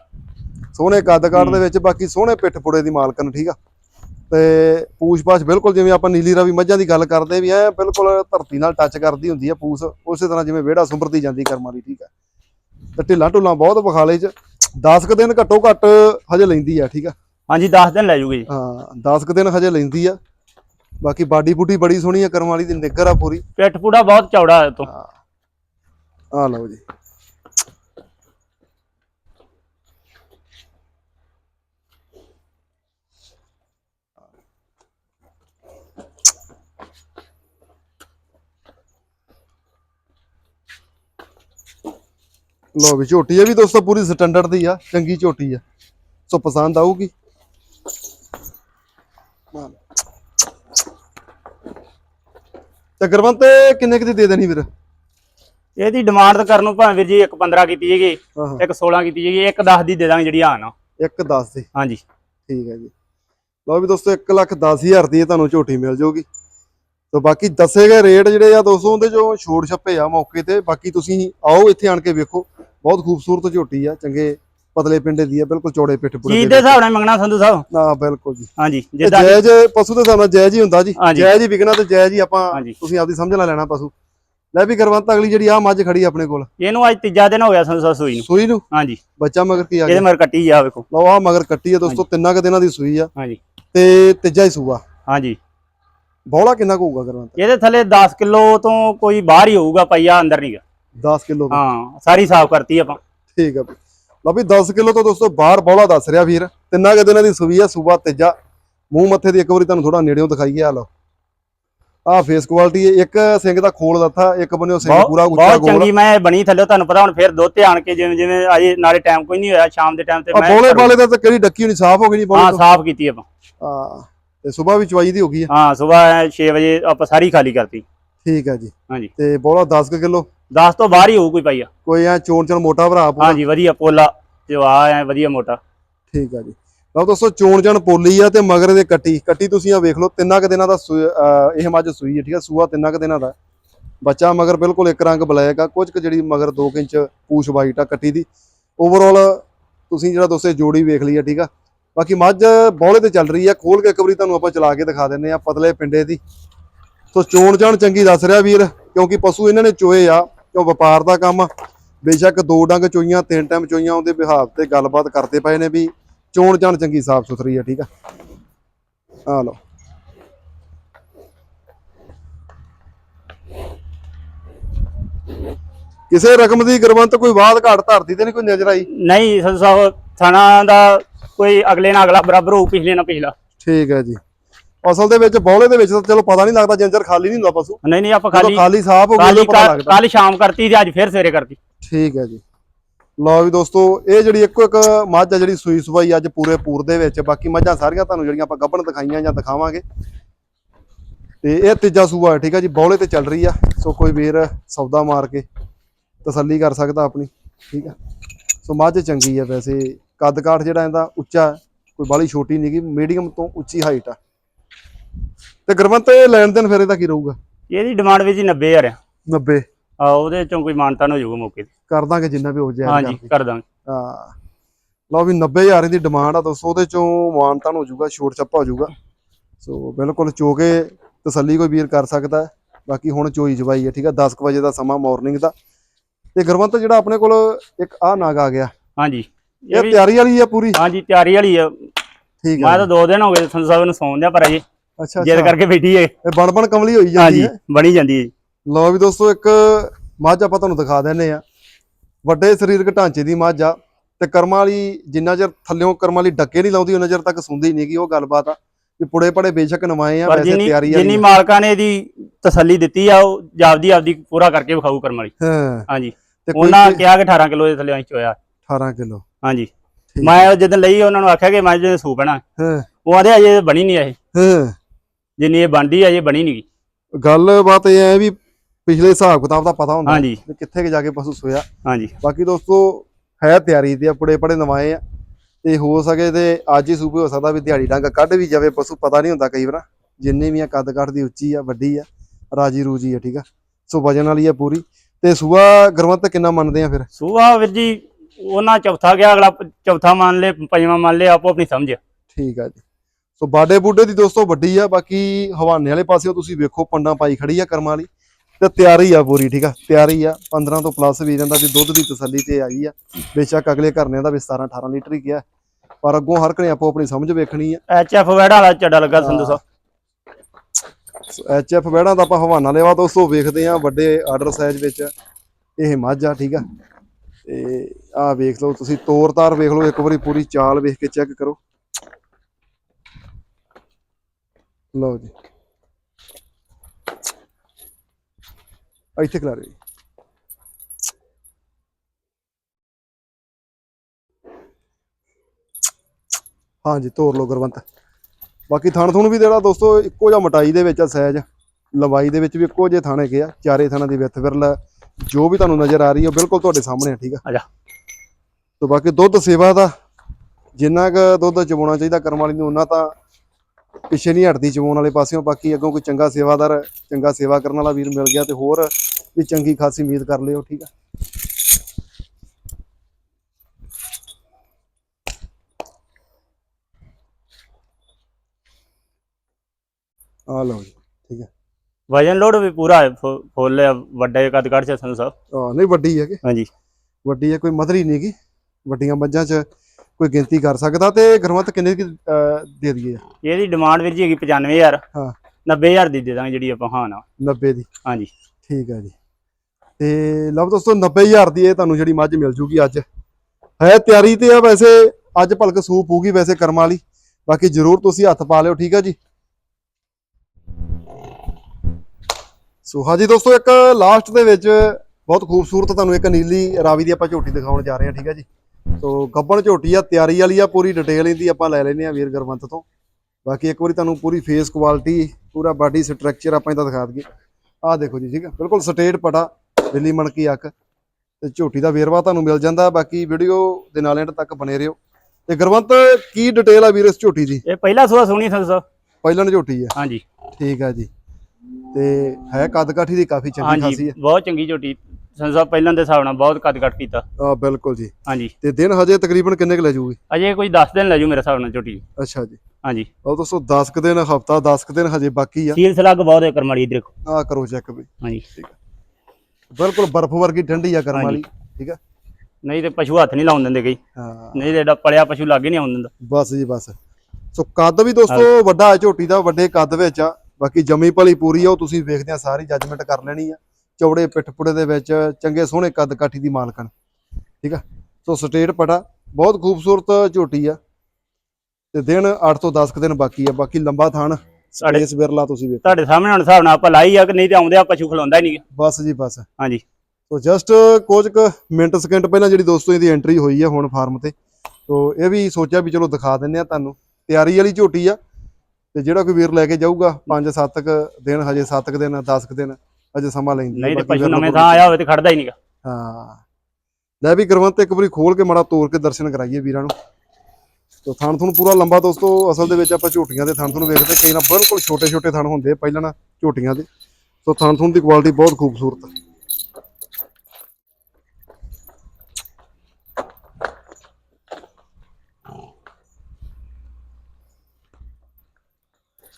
ਸੋਹਣੇ ਕੱਦ ਕਾਠ ਦੇ ਵਿੱਚ ਬਾਕੀ ਸੋਹਣੇ ਪਿੱਠ ਪੁੜੇ ਦੀ ਮਾਲਕਨ ਠੀਕ ਆ। ਤੇ ਪੂਛ-ਪਾਛ ਬਿਲਕੁਲ ਜਿਵੇਂ ਆਪਾਂ ਨੀਲੀ ਰਾਵੀ ਮੱਝਾਂ ਦੀ ਗੱਲ ਕਰਦੇ ਵੀ ਐ ਬਿਲਕੁਲ ਧਰਤੀ ਨਾਲ ਟੱਚ ਕਰਦੀ ਹੁੰਦੀ ਆ ਪੂਛ ਉਸੇ ਤਰ੍ਹਾਂ ਜਿਵੇਂ ਵਿਹੜਾ ਸੁੰਬਰਦੀ ਜਾਂਦੀ ਕਰਮਾਂ ਦੀ ਠੀਕ ਆ। ਤੇ ਢਿੱਲਾਂ ਢੁੱਲਾਂ ਬਹੁਤ ਬਖਾਲੇ ਚ 10 ਕੁ ਦਿਨ ਘੱਟੋ ਘੱਟ ਹਜੇ ਲੈਂਦੀ ਆ ਠੀਕ ਆ। ਹਾਂਜੀ 10 ਦਿਨ ਲੈ ਜੂਗੇ ਹਾਂ 10 ਕੁ ਦਿਨ ਹਜੇ ਲੈਂਦੀ ਆ। ਬਾਕੀ ਬਾਡੀ ਬੂਟੀ ਬੜੀ ਸੋਹਣੀ ਆ ਕਰਮ ਵਾਲੀ ਦੀ ਨਿੱਗਰ ਆ ਪੂਰੀ। ਪਿੱਠ ਪੂੜਾ ਬਹੁਤ ਚੌੜਾ ਹੈ ਤੋਂ। ਆ ਲਓ ਜੀ। ਲਓ ਵੀ ਝੋਟੀ ਇਹ ਵੀ ਦੋਸਤੋ ਪੂਰੀ ਸਟੈਂਡਰਡ ਦੀ ਆ ਚੰਗੀ ਝੋਟੀ ਆ। ਸੋ ਪਸੰਦ ਆਊਗੀ। ਤੇ ਗੁਰਵੰਤ ਕਿੰਨੇ ਕੁ ਦੀ ਦੇ ਦੇਣੀ ਵੀਰ? ਇਹਦੀ ਡਿਮਾਂਡ ਤਾਂ ਕਰਨ ਨੂੰ ਭਾਵੇਂ ਵੀਰ ਜੀ ਇੱਕ 15 ਕੀਤੀ ਜੇਗੀ ਹਾਂ ਇੱਕ 16 ਕੀਤੀ ਜੇਗੀ ਇੱਕ 10 ਦੀ ਦੇ ਦਾਂਗੇ ਜਿਹੜੀ ਆਣ ਆ ਇੱਕ 10 ਦੀ। ਹਾਂਜੀ। ਠੀਕ ਹੈ ਜੀ। ਲਓ ਵੀ ਦੋਸਤੋ 1 ਲੱਖ 10000 ਦੀ ਤੁਹਾਨੂੰ ਝੋਟੀ ਮਿਲ ਜਾਊਗੀ। ਤੇ ਬਾਕੀ ਦੱਸੇ ਗਏ ਰੇਟ ਜਿਹੜੇ ਆ ਦੋਸਤੋ ਉਹਦੇ ਚੋਂ ਛੋੜ ਛੱਪੇ ਆ ਮੌਕੇ ਤੇ। ਬਾਕੀ ਤੁਸੀਂ ਆਓ ਇੱਥੇ ਆਣ ਕੇ ਵੇਖੋ। ਬਹੁਤ ਖੂਬਸੂਰਤ ਝੋਟੀ ਆ ਚੰਗੇ ਪਤਲੇ ਪਿੰਡੇ ਦੀ ਆ ਬਿਲਕੁਲ ਚੌੜੇ ਪਿੱਠ ਪੁੜੇ ਚੀਜ਼ ਦੇ ਹਿਸਾਬ ਨਾਲ ਮੰਗਣਾ ਸੰਧੂ ਸਾਹਿਬ। ਨਾ ਬਿਲਕੁਲ ਜੀ। ਹਾਂਜੀ ਜਿੱਦਾਂ ਜਾਇਜ਼ ਪਸ਼ੂ ਦੇ ਹਿਸਾਬ ਨਾਲ ਜਾਇਜ਼ ਹੀ ਹੁੰਦਾ ਜੀ। ਜਾਇਜ਼ ਹੀ ਵਿਕਣਾ ਤੇ ਜਾਇਜ਼ ਹੀ ਆਪਾਂ ਤੁਸੀਂ ਆਪਦੀ ਸਮਝ ਨਾਲ ਲੈਣਾ ਪਸ਼ੂ। ਲੈ ਵੀ ਕਰਵੰਤ ਅਗਲੀ ਜਿਹੜੀ ਆ ਮੱਝ ਖੜੀ ਆਪਣੇ ਕੋਲ। ਇਹਨੂੰ ਅੱਜ ਤੀਜਾ ਦਿਨ ਹੋ ਗਿਆ ਸੰਧੂ ਸਾਹਿਬ ਸੂਈ ਨੂੰ। ਸੂਈ ਨੂੰ? ਹਾਂਜੀ। ਬੱਚਾ ਮਗਰ ਕੀ ਆ ਇਹਦੇ ਗਿਆ ਮਰ ਕੱਟੀ ਆ ਵੇਖੋ। ਲਓ ਆ ਮਗਰ ਕੱਟੀ ਆ ਦੋਸਤੋ ਤਿੰਨਾਂ ਕੁ ਦਿਨਾਂ ਦੀ ਸੂਈ ਆ। ਹਾਂਜੀ। ਤੇ ਤੀਜਾ ਹੀ ਸੂਆ। ਹਾਂਜੀ। ਬੋਲਾ ਕਿੰਨਾ ਕੁ ਹੋਊਗਾ ਕਰਵੰਤ? ਇਹਦੇ ਥੱਲੇ 10 ਕਿਲੋ ਤੋਂ ਕੋਈ ਬਾਹਰ ਹੀ ਹੋਊਗਾ ਪਈਆ ਅੰਦਰ ਨਹੀਂਗਾ 10 ਕਿਲੋ ਹਾਂ ਸਾਰੀ ਸਾਫ਼ ਕਰਤੀ ਆਪਾਂ। ਠੀਕ ਆ। ਬਈ ਲਓ ਵੀ 10 ਕਿਲੋ ਤੋਂ ਦੋਸਤੋ ਬਾਹਰ ਬੌਲਾ ਦੱਸ ਰਿਹਾ ਵੀਰ। ਤਿੰਨਾਂ ਕੁ ਦਿਨਾਂ ਦੀ ਸੂਈ ਆ ਸੂਬਾ ਤੀਜਾ। ਮੂੰਹ ਮੱਥੇ ਦੀ ਇੱਕ ਵਾਰੀ ਤੁਹਾਨੂੰ ਥੋੜਾ ਨੇੜਿਓਂ ਦਿਖਾਈਏ ਆ ਲਓ। ਆ ਫੇਸ ਕੁਆਲਿਟੀ ਇੱਕ ਸਿੰਘ ਦਾ ਖੋਲ ਦੱਥਾ ਇੱਕ ਬੰਨਿਓ ਸਿੰਘ ਪੂਰਾ ਉੱਚਾ ਬਹੁਤ ਗੋਲ ਚੰਗੀ ਮੈਂ ਬਣੀ ਥੱਲੇ ਤੁਹਾਨੂੰ ਪਤਾ ਹੁਣ ਫੇਰ ਦੁੱਧ ਤੇ ਆਣ ਕੇ ਜਿਵੇਂ ਜਿਵੇਂ ਅਜੇ ਨਾਲੇ ਟਾਈਮ ਕੋਈ ਨਹੀਂ ਹੋਇਆ ਸ਼ਾਮ ਦੇ ਟਾਈਮ ਤੇ ਮੈਂ ਬੋਲੇ ਬਾਲੇ ਦਾ ਤਾਂ ਕਿਹੜੀ ਡੱਕੀ ਹੋਣੀ ਸਾਫ਼ ਹੋ ਗਈ ਨਹੀਂ ਬੋਲੇ ਹਾਂ ਸਾਫ਼ ਕੀਤੀ ਆਪਾਂ। ਆ ਤੇ ਸਵੇਰ ਵੀ ਚਵਾਈ ਦੀ ਹੋ ਗਈ ਆ? ਹਾਂ ਸਵੇਰ 6 ਵਜੇ ਆਪਾਂ ਸਾਰੀ ਖਾਲੀ ਕਰਤੀ। ਠੀਕ ਆ ਜੀ। ਹਾਂਜੀ। ਤੇ ਬੋਲਾ 10 ਕੁ ਕਿਲੋ? 10 ਤੋਂ ਬਾਹਰ ਹੀ ਹੋਊ ਕੋਈ ਪਈਆ ਕੋਈ ਐ ਚੋਣ ਚਣ ਮੋਟਾ ਭਰਾ ਪੂਰਾ ਹਾਂਜੀ ਵਧੀਆ ਪੋਲਾ ਜੋ ਆ ਐ ਵਧੀਆ ਮੋਟਾ। ਠੀਕ ਆ ਜੀ। ਲਓ ਦੋਸਤੋ ਚੋਣ ਚਣ ਪੋਲੀ ਆ ਤੇ ਮਗਰ ਦੇ ਕੱਟੀ। ਕੱਟੀ ਤੁਸੀਂ ਆ ਵੇਖ ਲਓ ਤਿੰਨਾਂ ਕੁ ਦਿਨਾਂ ਦਾ ਇਹ ਮੱਝ ਸੂਈ ਹੈ ਠੀਕ ਆ? ਸੂਆ ਤਿੰਨਾਂ ਕੁ ਦਿਨਾਂ ਦਾ। ਬੱਚਾ ਮਗਰ ਬਿਲਕੁਲ ਇੱਕ ਰੰਗ ਬਲੈਕ ਆ ਕੁਝ ਕੁ ਜਿਹੜੀ ਮਗਰ 2 ਇੰਚ ਪੂਛ ਵਾਈਟ ਆ ਕੱਟੀ ਦੀ। ਓਵਰਆਲ ਤੁਸੀਂ ਜਿਹੜਾ ਦੋਸਤੋ ਜੋੜੀ ਵੇਖ ਲਈ ਆ ਠੀਕ ਆ? ਬਾਕੀ ਮੱਝ ਬੌਲੇ ਤੇ ਚੱਲ ਰਹੀ ਆ, ਖੋਲ ਕੇ ਇੱਕ ਵਾਰੀ ਤੁਹਾਨੂੰ ਆਪਾਂ ਚਲਾ ਕੇ ਦਿਖਾ ਦਿੰਨੇ ਆ ਪਤਲੇ ਪਿੰਡੇ ਦੀ। ਸੋ ਚੋਣ ਜਾਣ ਚੰਗੀ ਦੱਸ ਰਿਹਾ ਵੀਰ, ਕਿਉਂਕਿ ਪਸ਼ੂ ਇਹਨਾਂ ਨੇ ਚੋਏ ਆ, ਕਿਉਂ ਵਪਾਰ ਦਾ ਕੰਮ ਬੇਸ਼ੱਕ ਦੋ ਡੰਗ ਚੋਈਆਂ, ਤਿੰਨ ਟਾਈਮ ਚੋਈਆਂ, ਉਹਦੇ ਵਿਹਾਰ ਤੇ ਗੱਲਬਾਤ ਕਰਦੇ ਪਏ ਨੇ ਵੀ ਚੋਣ ਜਾਣ ਚੰਗੀ ਸਾਫ਼ ਸੁਥਰੀ ਆ, ਠੀਕ ਆ? ਆ ਲਓ। ਕਿਸੇ ਰਕਮ ਦੀ ਗਰਵੰਤ ਕੋਈ ਬਾਤ ਘਾਟ ਧਰਤੀ ਤੇ ਨਹੀਂ ਕੋਈ ਨਜ਼ਰ ਆਈ? ਨਹੀਂ ਸੰਧੂ ਸਾਹਿਬ ਥਣਾ ਦਾ ਕੋਈ ਅਗਲੇ ਨਾਲ ਅਗਲਾ ਬਰਾਬਰ ਹੋਊ ਪਿਛਲੇ ਨਾਲ ਪਿਛਲਾ। ਠੀਕ ਹੈ ਜੀ। ਅਸਲ ਦੇ ਵਿੱਚ ਬੌਲੇ ਦੇ ਵਿੱਚ ਤਾਂ ਚਲੋ ਪਤਾ ਨਹੀਂ ਲੱਗਦਾ ਜੰਜਰ ਖਾਲੀ ਨਹੀਂ ਹੁੰਦਾ ਪਸ਼ੂ। ਨਹੀਂ ਨਹੀਂ ਆਪਾਂ ਖਾਲੀ ਖਾਲੀ ਸਾਫ਼ ਹੋ ਉਦੋਂ ਪਤਾ ਲੱਗਦਾ। ਕੱਲ ਸ਼ਾਮ ਕਰਤੀ ਤੇ ਅੱਜ ਫੇਰ ਸਵੇਰੇ ਕਰਤੀ। ਠੀਕ ਹੈ ਜੀ। ਲਓ ਵੀ ਦੋਸਤੋ ਇਹ ਜਿਹੜੀ ਇੱਕੋ ਇੱਕ ਮੱਝ ਆ ਜਿਹੜੀ ਸੂਈ ਸਵਾਈ ਅੱਜ ਪੂਰੇ ਪੂਰ ਦੇ ਵਿੱਚ। ਬਾਕੀ ਮੱਝਾਂ ਸਾਰੀਆਂ ਤੁਹਾਨੂੰ ਜਿਹੜੀਆਂ ਆਪਾਂ ਗੱਭਣ ਦਿਖਾਈਆਂ ਜਾਂ ਦਿਖਾਵਾਂਗੇ। ਤੇ ਇਹ ਤੀਜਾ ਸੂਆ ਹੈ ਠੀਕ ਹੈ ਜੀ ਬੌਲੇ ਤੇ ਚੱਲ ਰਹੀ ਆ। ਸੋ ਕੋਈ ਵੀਰ ਸੌਦਾ ਮਾਰ ਕੇ ਤਸੱਲੀ ਕਰ ਸਕਦਾ ਆਪਣੀ ਠੀਕ ਆ ਸੋ ਮੱਝ ਚੰਗੀ ਆ ਵੈਸੇ। ਕੱਦ ਕਾਠ ਜਿਹੜਾ ਇਹਦਾ ਉੱਚਾ ਕੋਈ ਬਾਲੀ ਛੋਟੀ ਨਹੀਂਗੀ ਮੀਡੀਅਮ ਤੋਂ ਉੱਚੀ ਹਾਈਟ ਆ। ਤੇ ਗੁਰਵੰਤ ਇਹ ਲੈਣ ਦੇਣ ਫਿਰ ਇਹਦਾ ਕੀ ਰਹੂਗਾ? ਇਹਦੀ ਡਿਮਾਂਡ ਵਿੱਚ ਹੀ 90000 ਆ। 90 ਆ ਉਹਦੇ ਚੋਂ ਕੋਈ ਮਾਨਤਾਨ ਹੋ ਜਾਊਗਾ ਮੌਕੇ ਤੇ। ਕਰ ਦਾਂਗੇ ਜਿੰਨਾ ਵੀ ਹੋ ਜਾਏ ਹਾਂਜੀ ਕਰ ਦਾਂਗੇ। ਹਾਂ। ਲਓ ਵੀ 90000 ਦੀ ਡਿਮਾਂਡ ਆ ਦੋਸਤੋ ਉਹਦੇ ਚੋਂ ਮਾਨਤਾਨ ਹੋ ਜਾਊਗਾ ਛੋਟ ਛੱਪਾ ਹੋ ਜਾਊਗਾ। ਸੋ ਬਿਲਕੁਲ ਚੋ ਕੇ ਤਸੱਲੀ ਕੋਈ ਵੀਰ ਕਰ ਸਕਦਾ। ਬਾਕੀ ਹੁਣ ਚੋਈ ਜਵਾਈ ਹੈ ਠੀਕ ਆ? 10 ਕੁ ਵਜੇ ਦਾ ਸਮਾਂ ਮਾਰਨਿੰਗ ਦਾ। ਤੇ ਗੁਰਵੰਤ ਜਿਹੜਾ ਆਪਣੇ ਕੋਲ ਇੱਕ ਆ ਨਾਗ ਆ ਗਿਆ। ਹਾਂਜੀ। ਇਹ ਵੀ ਤਿਆਰੀ ਵਾਲੀ ਆ ਪੂਰੀ? ਹਾਂਜੀ ਤਿਆਰੀ ਵਾਲੀ ਆ। ਠੀਕ ਮੈਂ ਹੈ ਤਾਂ ਦੋ ਦਿਨ ਹੋ ਗਏ ਸੰਧੂ ਸਾਹਿਬ ਨੂੰ ਸੌਣ ਦਿਆ ਪਰ ਅਜੇ ਅੱਛਾ ਜਿੱਦ ਅੱਛਾ। ਕਰਕੇ ਬੈਠੀ ਹੈ ਇਹ ਬਣ ਬਣ ਕਮਲੀ ਹੋਈ ਜਾਂਦੀ ਹਾਂਜੀ ਹੈ ਬਣੀ ਜਾਂਦੀ ਹੈ ਲਓ ਵੀ ਦੋਸਤੋ ਇੱਕ ਮੱਝ ਆਪਾਂ ਤੁਹਾਨੂੰ ਦਿਖਾ ਦਿੰਨੇ ਆ। ਵੱਡੇ ਸਰੀਰਕ ਢਾਂਚੇ ਦੀ ਮੱਝ ਆ ਤੇ ਕਰਮਾਂ ਵਾਲੀ ਜਿੰਨਾ ਚਿਰ ਥੱਲਿਓਂ ਕਰਮਾਂ ਵਾਲੀ ਡੱਕੇ ਨਹੀਂ ਲਾਉਂਦੀ ਉਹਨਾਂ ਚਿਰ ਤੱਕ ਸੁਣਦੀ ਨਹੀਂਗੀ ਉਹ ਗੱਲਬਾਤ ਆ। ਵੀ ਪੁੜੇ ਪੜੇ ਬੇਸ਼ੱਕ ਨਵਾਏ ਆ ਪਰ ਵੈਸੇ ਜਿੰਨੀ ਤਿਆਰੀ ਵਾਲੀ ਜਿੰਨੀ ਆ। ਮਾਲਕਾਂ ਨੇ ਇਹਦੀ ਤਸੱਲੀ ਦਿੱਤੀ ਆ ਉਹ ਜਾਪਦੀ ਆਪਦੀ ਪੂਰਾ ਕਰਕੇ ਵਿਖਾਊ ਕਰਮ ਵਾਲੀ। ਹਾਂ। ਹਾਂਜੀ। ਤੇ ਕੋਈ ਉਹਨਾਂ ਕਿਹਾ ਕਿ 18 ਕਿਲੋ ਦੇ ਥੱਲੇ ਆਈ ਚੋਇਆ। 18 ਕਿਲੋ। ਹਾਂਜੀ। ਮੈਂ ਜਦੋਂ ਲਈ ਉਹਨਾਂ ਨੂੰ ਆਖਿਆ ਕਿ ਮੈਂ ਜਦੋਂ ਸੂ ਪੈਣਾ ਹਾਂ। ਉਹ ਆਂਦੇ ਅਜੇ ਬਣੀ ਨਹੀਂ ਇਹ। ਹਾਂ। ਜਿੰਨੀ ਇਹ ਬਣਦੀ ਅਜੇ ਬਣੀ ਨਹੀਂ। ਗੱਲਬਾਤ ਇਹ ਹੈ ਵੀ ਪਿਛਲੇ ਹਿਸਾਬ ਕਿਤਾਬ ਦਾ ਪਤਾ ਹੁੰਦਾ ਹਾਂਜੀ। ਕਿੱਥੇ ਕਿ ਜਾ ਕੇ ਪਸ਼ੂ ਸੋਇਆ। ਹਾਂਜੀ। ਬਾਕੀ ਦੋਸਤੋ ਹੈ ਤਿਆਰੀ ਤੇ ਆ ਪੁੜੇ ਨਵਾਏ ਆ। ਤੇ ਹੋ ਸਕੇ ਤੇ ਅੱਜ ਹੀ ਸੂਪੇ ਹੋ ਸਕਦਾ ਵੀ ਦਿਹਾੜੀ ਡੰਗ ਕੱਢ ਵੀ ਜਾਵੇ ਪਸ਼ੂ ਪਤਾ ਨਹੀਂ ਹੁੰਦਾ ਕਈ ਵਾਰ। ਜਿੰਨੇ ਵੀ ਆ ਕੱਦ ਕੱਦ ਦੀ ਉੱਚੀ ਆ ਵੱਡੀ ਆ ਰਾਜੀ ਰੂਜੀ ਆ ਠੀਕ ਆ। ਸੋ ਵਜਨ ਵਾਲੀ ਆ ਪੂਰੀ। ਤੇ ਸੂਆ ਗਰਵੰਤ ਕਿੰਨਾ ਮੰਨਦੇ ਆ ਫਿਰ? ਸੂਆ ਵੀਰ ਜੀ ਉਹਨਾਂ ਚੌਥਾ ਗਿਆ ਅਗਲਾ ਚੌਥਾ ਮੰਨ ਲੇ ਪੰਜਵਾਂ ਮੰਨ ਲੇ ਆਪੋ ਆਪਣੀ ਸਮਝ। ਠੀਕ ਆ ਜੀ। ਸੋ ਬਾਡੇ ਬੂਡੇ ਦੀ ਦੋਸਤੋ ਵੱਡੀ ਆ ਬਾਕੀ ਹਵਾਨੇ ਵਾਲੇ ਪਾਸਿਓਂ ਤੁਸੀਂ ਵੇਖੋ ਪੰਡਾਂ ਪਾਈ ਖੜੀ ਆ ਕਰਮਾਂ ਵਾਲੀ। ਤੇ ਤਿਆਰੀ ਆ ਪੂਰੀ ਠੀਕ ਆ? ਤਿਆਰੀ ਆ 15 ਤੋਂ ਪਲੱਸ ਵੀ ਜਾਂਦਾ ਵੀ ਦੁੱਧ ਦੀ ਤਸੱਲੀ ਤੇ ਆਈ ਆ। ਬੇਸ਼ੱਕ ਅਗਲੇ ਘਰਨਿਆਂ ਦਾ ਵੀ 17 18 ਲੀਟਰ ਹੀ ਗਿਆ। ਪਰ ਅੱਗੋਂ ਹਰ ਕਨੇ ਆਪੋ ਆਪਣੀ ਸਮਝ ਵੇਖਣੀ ਆ। ਐਚ ਐਫ ਵੈੜਾ ਵਾਲਾ ਚੱਡਾ ਲੱਗਾ ਸੰਧੂ ਸਾਹਿਬ। ਐਚ ਐਫ ਬੈੜਾਂ ਦਾ ਆਪਾਂ ਹਵਾਨਾ ਲਿਆ ਦੋਸਤੋ ਵੇਖਦੇ ਆ ਵੱਡੇ ਆਰਡਰ ਸਾਈਜ਼ ਵਿੱਚ। ਇਹ ਮੱਝ ਆ ਠੀਕ ਆ। ਤੇ ਆਹ ਵੇਖ ਲਓ, ਤੁਸੀਂ ਤੋਰ ਤਾਰ ਵੇਖ ਲਓ, ਇੱਕ ਵਾਰੀ ਪੂਰੀ ਚਾਲ ਵੇਖ ਕੇ ਚੈੱਕ ਕਰੋ। ਲਓ ਜੀ। ਇੱਥੇ ਖਲਾ ਰਹੀ ਹਾਂਜੀ ਤੋਰ ਲਓ ਗੁਰਵੰਤ। ਬਾਕੀ ਥਣ ਥੁਣ ਵੀ ਜਿਹੜਾ ਦੋਸਤੋ, ਇੱਕੋ ਜਿਹਾ ਮਟਾਈ ਦੇ ਵਿੱਚ ਆ ਸਾਈਜ਼ ਲੰਬਾਈ ਦੇ ਵਿੱਚ ਵੀ ਇੱਕੋ ਜਿਹੇ ਥਾਣੇ ਕੇ ਆ, ਚਾਰੇ ਥਾਣਾ ਦੀ ਵਿੱਥ ਵਿਰਲ ਜੋ ਵੀ ਤੁਹਾਨੂੰ ਨਜ਼ਰ ਆ ਰਹੀ ਹੈ ਬਿਲਕੁਲ ਤੁਹਾਡੇ ਸਾਹਮਣੇ ਆ ਠੀਕ ਆ? ਆ ਜਾ। ਤੇ ਬਾਕੀ ਦੁੱਧ ਸੇਵਾ ਦਾ ਜਿੰਨਾ ਕੁ ਦੁੱਧ ਚਵਾਉਣਾ ਚਾਹੀਦਾ ਕਰਮ ਵਾਲੀ ਨੂੰ ਉਹਨਾਂ ਤਾਂ ਪਿੱਛੇ ਨਹੀਂ ਹਟਦੀ ਚਵਾਉਣ ਵਾਲੇ ਪਾਸਿਓਂ। ਬਾਕੀ ਅੱਗੋਂ ਕੋਈ ਚੰਗਾ ਸੇਵਾਦਾਰ ਚੰਗਾ ਸੇਵਾ ਕਰਨ ਵਾਲਾ ਵੀਰ ਮਿਲ ਗਿਆ ਤੇ ਹੋਰ ਵੀ ਚੰਗੀ ਖਾਸੀ ਉਮੀਦ ਕਰ ਲਿਓ ਠੀਕ ਆ? ਆ ਲਓ ਜੀ ਠੀਕ ਹੈ ਵਜਨ ਲੋਡ ਵੀ ਪੂਰਾ ਹੈ ਫੁ- ਫੁੱਲ ਹੈ ਵੱਡੇ ਕੱਦ ਕੱਢ ਚ ਸੰਧੂ ਸਾਹਿਬ ਆ ਨਹੀਂ ਵੱਡੀ ਹੈ ਕਿ ਹਾਂਜੀ। ਵੱਡੀ ਹੈ ਕੋਈ ਮਧਰੀ ਨਹੀਂ ਗੀ ਵੱਡੀਆਂ ਮੱਝਾਂ 'ਚ ਕੋਈ ਗਿਣਤੀ ਕਰ ਸਕਦਾ ਤੇ ਗਰਮਤ ਕਿੰਨੇ ਦੀ ਅਹ, ਦੇ ਦਈਏ? ਇਹਦੀ ਡਿਮਾਂਡ ਵੀਰ ਜੀ ਹੈਗੀ 95000 ਹਾਂ। 90000 ਦੀ ਦੇ ਦਾਂਗੇ ਜਿਹੜੀ ਆਪਾਂ ਹਾਂ ਨਾ 90 ਦੀ। ਹਾਂਜੀ। ਠੀਕ ਹੈ ਜੀ। ਤੇ ਲਓ ਦੋਸਤੋ 90000 ਦੀ ਇਹ ਤੁਹਾਨੂੰ ਜਿਹੜੀ ਮੱਝ ਮਿਲ ਜੂਗੀ ਅੱਜ। ਹੈ ਤਿਆਰੀ ਤੇ ਆ ਵੈਸੇ ਅੱਜ ਭਲਕ ਸੂਪ ਹੋਊਗੀ ਵੈਸੇ ਕਰਮਾਂ ਵਾਲੀ। ਬਾਕੀ ਜਰੂਰ ਤੁਸੀਂ ਹੱਥ ਪਾ ਲਿਓ ਠੀਕ ਹੈ ਜੀ। ਸੋ ਹਾਂਜੀ ਦੋਸਤੋ ਇੱਕ ਲਾਸਟ ਦੇ ਵਿੱਚ ਬਹੁਤ ਖੂਬਸੂਰਤ ਤੁਹਾਨੂੰ ਇੱਕ ਨੀਲੀ ਰਾਵੀ ਦੀ ਆਪਾਂ ਝੋਟੀ ਦਿਖਾਉਣ ਜਾ ਰਹੇ ਹਾਂ ਠੀਕ ਹੈ ਜੀ। ਸੋ ਗੱਬਣ ਝੋਟੀ ਆ ਤਿਆਰੀ ਵਾਲੀ ਆ ਪੂਰੀ ਡਿਟੇਲ ਇਹਦੀ ਆਪਾਂ ਲੈ ਲੈਨੇ ਆ ਵੀਰ ਗੁਰਵੰਤ ਤੋਂ। ਬਾਕੀ ਇੱਕ ਵਾਰੀ ਤੁਹਾਨੂੰ ਪੂਰੀ ਫੇਸ ਕੁਆਲਿਟੀ ਪੂਰਾ ਬਾਡੀ ਸਟਰਕਚਰ ਆਪਾਂ ਇਹਦਾ ਦਿਖਾ ਦਈਏ। ਆਹ ਦੇਖੋ ਜੀ ਠੀਕ ਹੈ ਬਿਲਕੁਲ ਸਟੇਟ ਪਟਾ ਦਿੱਲੀ ਮਣਕੀ ਅੱਖ ਤੇ ਝੋਟੀ ਦਾ ਵੇਰਵਾ ਤੁਹਾਨੂੰ ਮਿਲ ਜਾਂਦਾ ਬਾਕੀ ਵੀਡੀਓ ਦੇ ਨਾਲ ਐਂਡ ਤੱਕ ਬਨੇ ਰਹੋ। ਤੇ ਗੁਰਵੰਤ ਕੀ ਡਿਟੇਲ ਆ ਵੀਰ ਇਸ ਝੋਟੀ ਦੀ? ਇਹ ਪਹਿਲਾ ਸੂਆ ਸੁਣੀ ਸੰਧੂ ਸਾਹਿਬ ਪਹਿਲਣ ਝੋਟੀ ਆ। ਹਾਂਜੀ। ਠੀਕ ਆ ਜੀ। ਤੇ ਹੈ ਕੱਦ ਕਾਠੀ ਦੀ ਕਾਫੀ ਚੰਗੀ ਖਾਸੀ ਹੈ। ਬਹੁਤ ਚੰਗੀ ਝੋਟੀ ਸਾਹਿਬ ਪਹਿਲਾਂ ਦੇ ਹਿਸਾਬ ਨਾਲ ਬਹੁਤ ਕੱਦ ਕੱਟ ਕੀਤਾ। ਆ ਬਿਲਕੁਲ ਜੀ। ਹਾਂਜੀ। ਤੇ ਦਿਨ ਹਜੇ ਤਕਰੀਬਨ ਕਿੰਨੇ ਕੁ ਲੈ ਜਾਊਗੀ? ਅਜੇ ਕੋਈ 10 ਦਿਨ ਲੈ ਜੂ ਮੇਰੇ ਹਿਸਾਬ ਨਾਲ ਝੋਟੀ ਅੱਛਾ ਜੀ। ਹਾਂਜੀ। ਉਹ ਦੋਸਤੋ 10 ਕੁ ਦਿਨ ਹਫਤਾ 10 ਕੁ ਦਿਨ ਹਜੇ ਬਾਕੀ ਆ? ਸੀਲ ਸਲੱਗ ਬਹੁਤ ਹੈ ਕਰਮ ਵਾਲੀ ਇੱਧਰ ਦੇਖੋ। ਆ ਕਰੋ ਚੈੱਕ ਵੀ। ਹਾਂਜੀ। ਬਿਲਕੁਲ ਬਰਫ਼ ਵਰਗੀ ਠੰਡੀ ਆ ਕਰਮ ਵਾਲੀ। ਠੀਕ ਆ? ਨਹੀਂ ਤੇ ਪਸ਼ੂ ਹੱਥ ਨਹੀਂ ਲਾਉਣ ਦਿੰਦੇ ਕਈ। ਹਾਂ। ਨਹੀਂ ਤੇ ਏਡਾ ਪਲਿਆ ਪਸ਼ੂ ਲਾਗੇ ਨਹੀਂ ਆਉਣ ਦਿੰਦਾ। ਬਸ ਜੀ ਬਸ। ਸੋ ਕੱਦ ਵੀ ਦੋਸਤੋ ਵੱਡਾ ਹੈ ਝੋਟੀ ਦਾ ਵੱਡੇ ਕੱਦ ਵਿੱਚ ਆ। ਬਾਕੀ ਜੰਮੀ ਭਲੀ ਪੂਰੀ ਆ ਉਹ ਤੁਸੀਂ ਵੇਖਦੇ ਆ ਸਾਰੀ ਜੱਜਮੈਂਟ ਕਰ ਲੈਣੀ ਆ। ਚੌੜੇ ਪਿੱਠਪੁੜੇ ਦੇ ਵਿੱਚ ਚੰਗੇ ਸੋਹਣੇ ਕੱਦ ਕਾਠੀ ਦੀ ਮਾਲਕਣ। ਠੀਕ ਆ? ਸੋ ਸਟੇਟ ਪਟਾ ਬਹੁਤ ਖੂਬਸੂਰਤ ਝੋਟੀ ਆ। ਤੇ ਦਿਨ 8 ਤੋਂ 10 ਕੁ ਦਿਨ ਬਾਕੀ ਆ ਬਾਕੀ ਲੰਬਾ ਥਣ ਸਾਡੇ- ਸਪੇਸ ਬਿਰਲਾ ਤੁਸੀਂ ਵੇਖੋ। ਤੁਹਾਡੇ ਸਾਹਮਣੇ ਹੁਣ ਹਿਸਾਬ ਨਾਲ ਆਪਾਂ ਲਾਈ ਆ ਕਿ ਨਹੀਂ ਤੇ ਆਉਂਦੇ ਆ ਪਸ਼ੂ ਖਲੋਂਦਾ ਹੀ ਨਹੀਂ। ਬਸ ਜੀ ਬਸ। ਹਾਂਜੀ। ਸੋ ਜਸਟ ਕੁਝ ਕੁ ਮਿੰਟ ਸਕਿੰਟ ਪਹਿਲਾਂ ਜਿਹੜੀ ਦੋਸਤੋ ਇਹਦੀ ਐਂਟਰੀ ਹੋਈ ਆ ਹੁਣ ਫਾਰਮ ਤੇ ਸੋ ਇਹ ਵੀ ਸੋਚਿਆ ਵੀ ਚਲੋ ਦਿਖਾ ਦਿੰਨੇ ਆ ਤੁਹਾਨੂੰ। ਤਿਆਰੀ ਵਾਲੀ ਝੋਟੀ ਆ ਤੇ ਜਿਹੜਾ ਕੋਈ ਵੀਰ ਲੈ ਕੇ ਜਾਊਗਾ 5-7 ਕ ਦਿਨ ਹਜੇ 7 ਕ ਦਿਨ 10 ਕ ਦਿਨ ਅਜੇ ਸਮਾਂ ਲੈਂਦੀ ਨਹੀਂ ਤੇ ਪਸ਼ੂ ਨਵੇਂ ਥਾਂ ਆਇਆ ਹੋਵੇ ਤੇ ਖੜਦਾ ਹੀ ਨਹੀਂਗਾ ਹਾਂ। ਲੈ ਵੀ ਗੁਰਵੰਤ ਇੱਕ ਵਾਰੀ ਖੋਲ ਕੇ ਮਾੜਾ ਤੋੜ ਕੇ ਦਰਸ਼ਨ ਕਰਾਈਏ ਵੀਰਾਂ ਨੂੰ। ਤੋ ਥਣ ਤੁਹਾਨੂੰ ਪੂਰਾ ਲੰਬਾ ਦੋਸਤੋ ਅਸਲ ਦੇ ਵਿੱਚ ਆਪਾਂ ਝੋਟੀਆਂ ਦੇ ਥਣ ਤੁਹਾਨੂੰ ਵੇਖਦੇ ਕਈ ਨਾ ਬਿਲਕੁਲ ਛੋਟੇ ਛੋਟੇ ਥਣ ਹੁੰਦੇ ਪਹਿਲਾਂ ਨਾ ਝੋਟੀਆਂ ਦੇ। ਸੋ ਥਣ ਤੁਹਾਨੂੰ ਦੀ ਕੁਆਲਿਟੀ ਬਹੁਤ ਖੂਬਸੂਰਤ। ਹੈ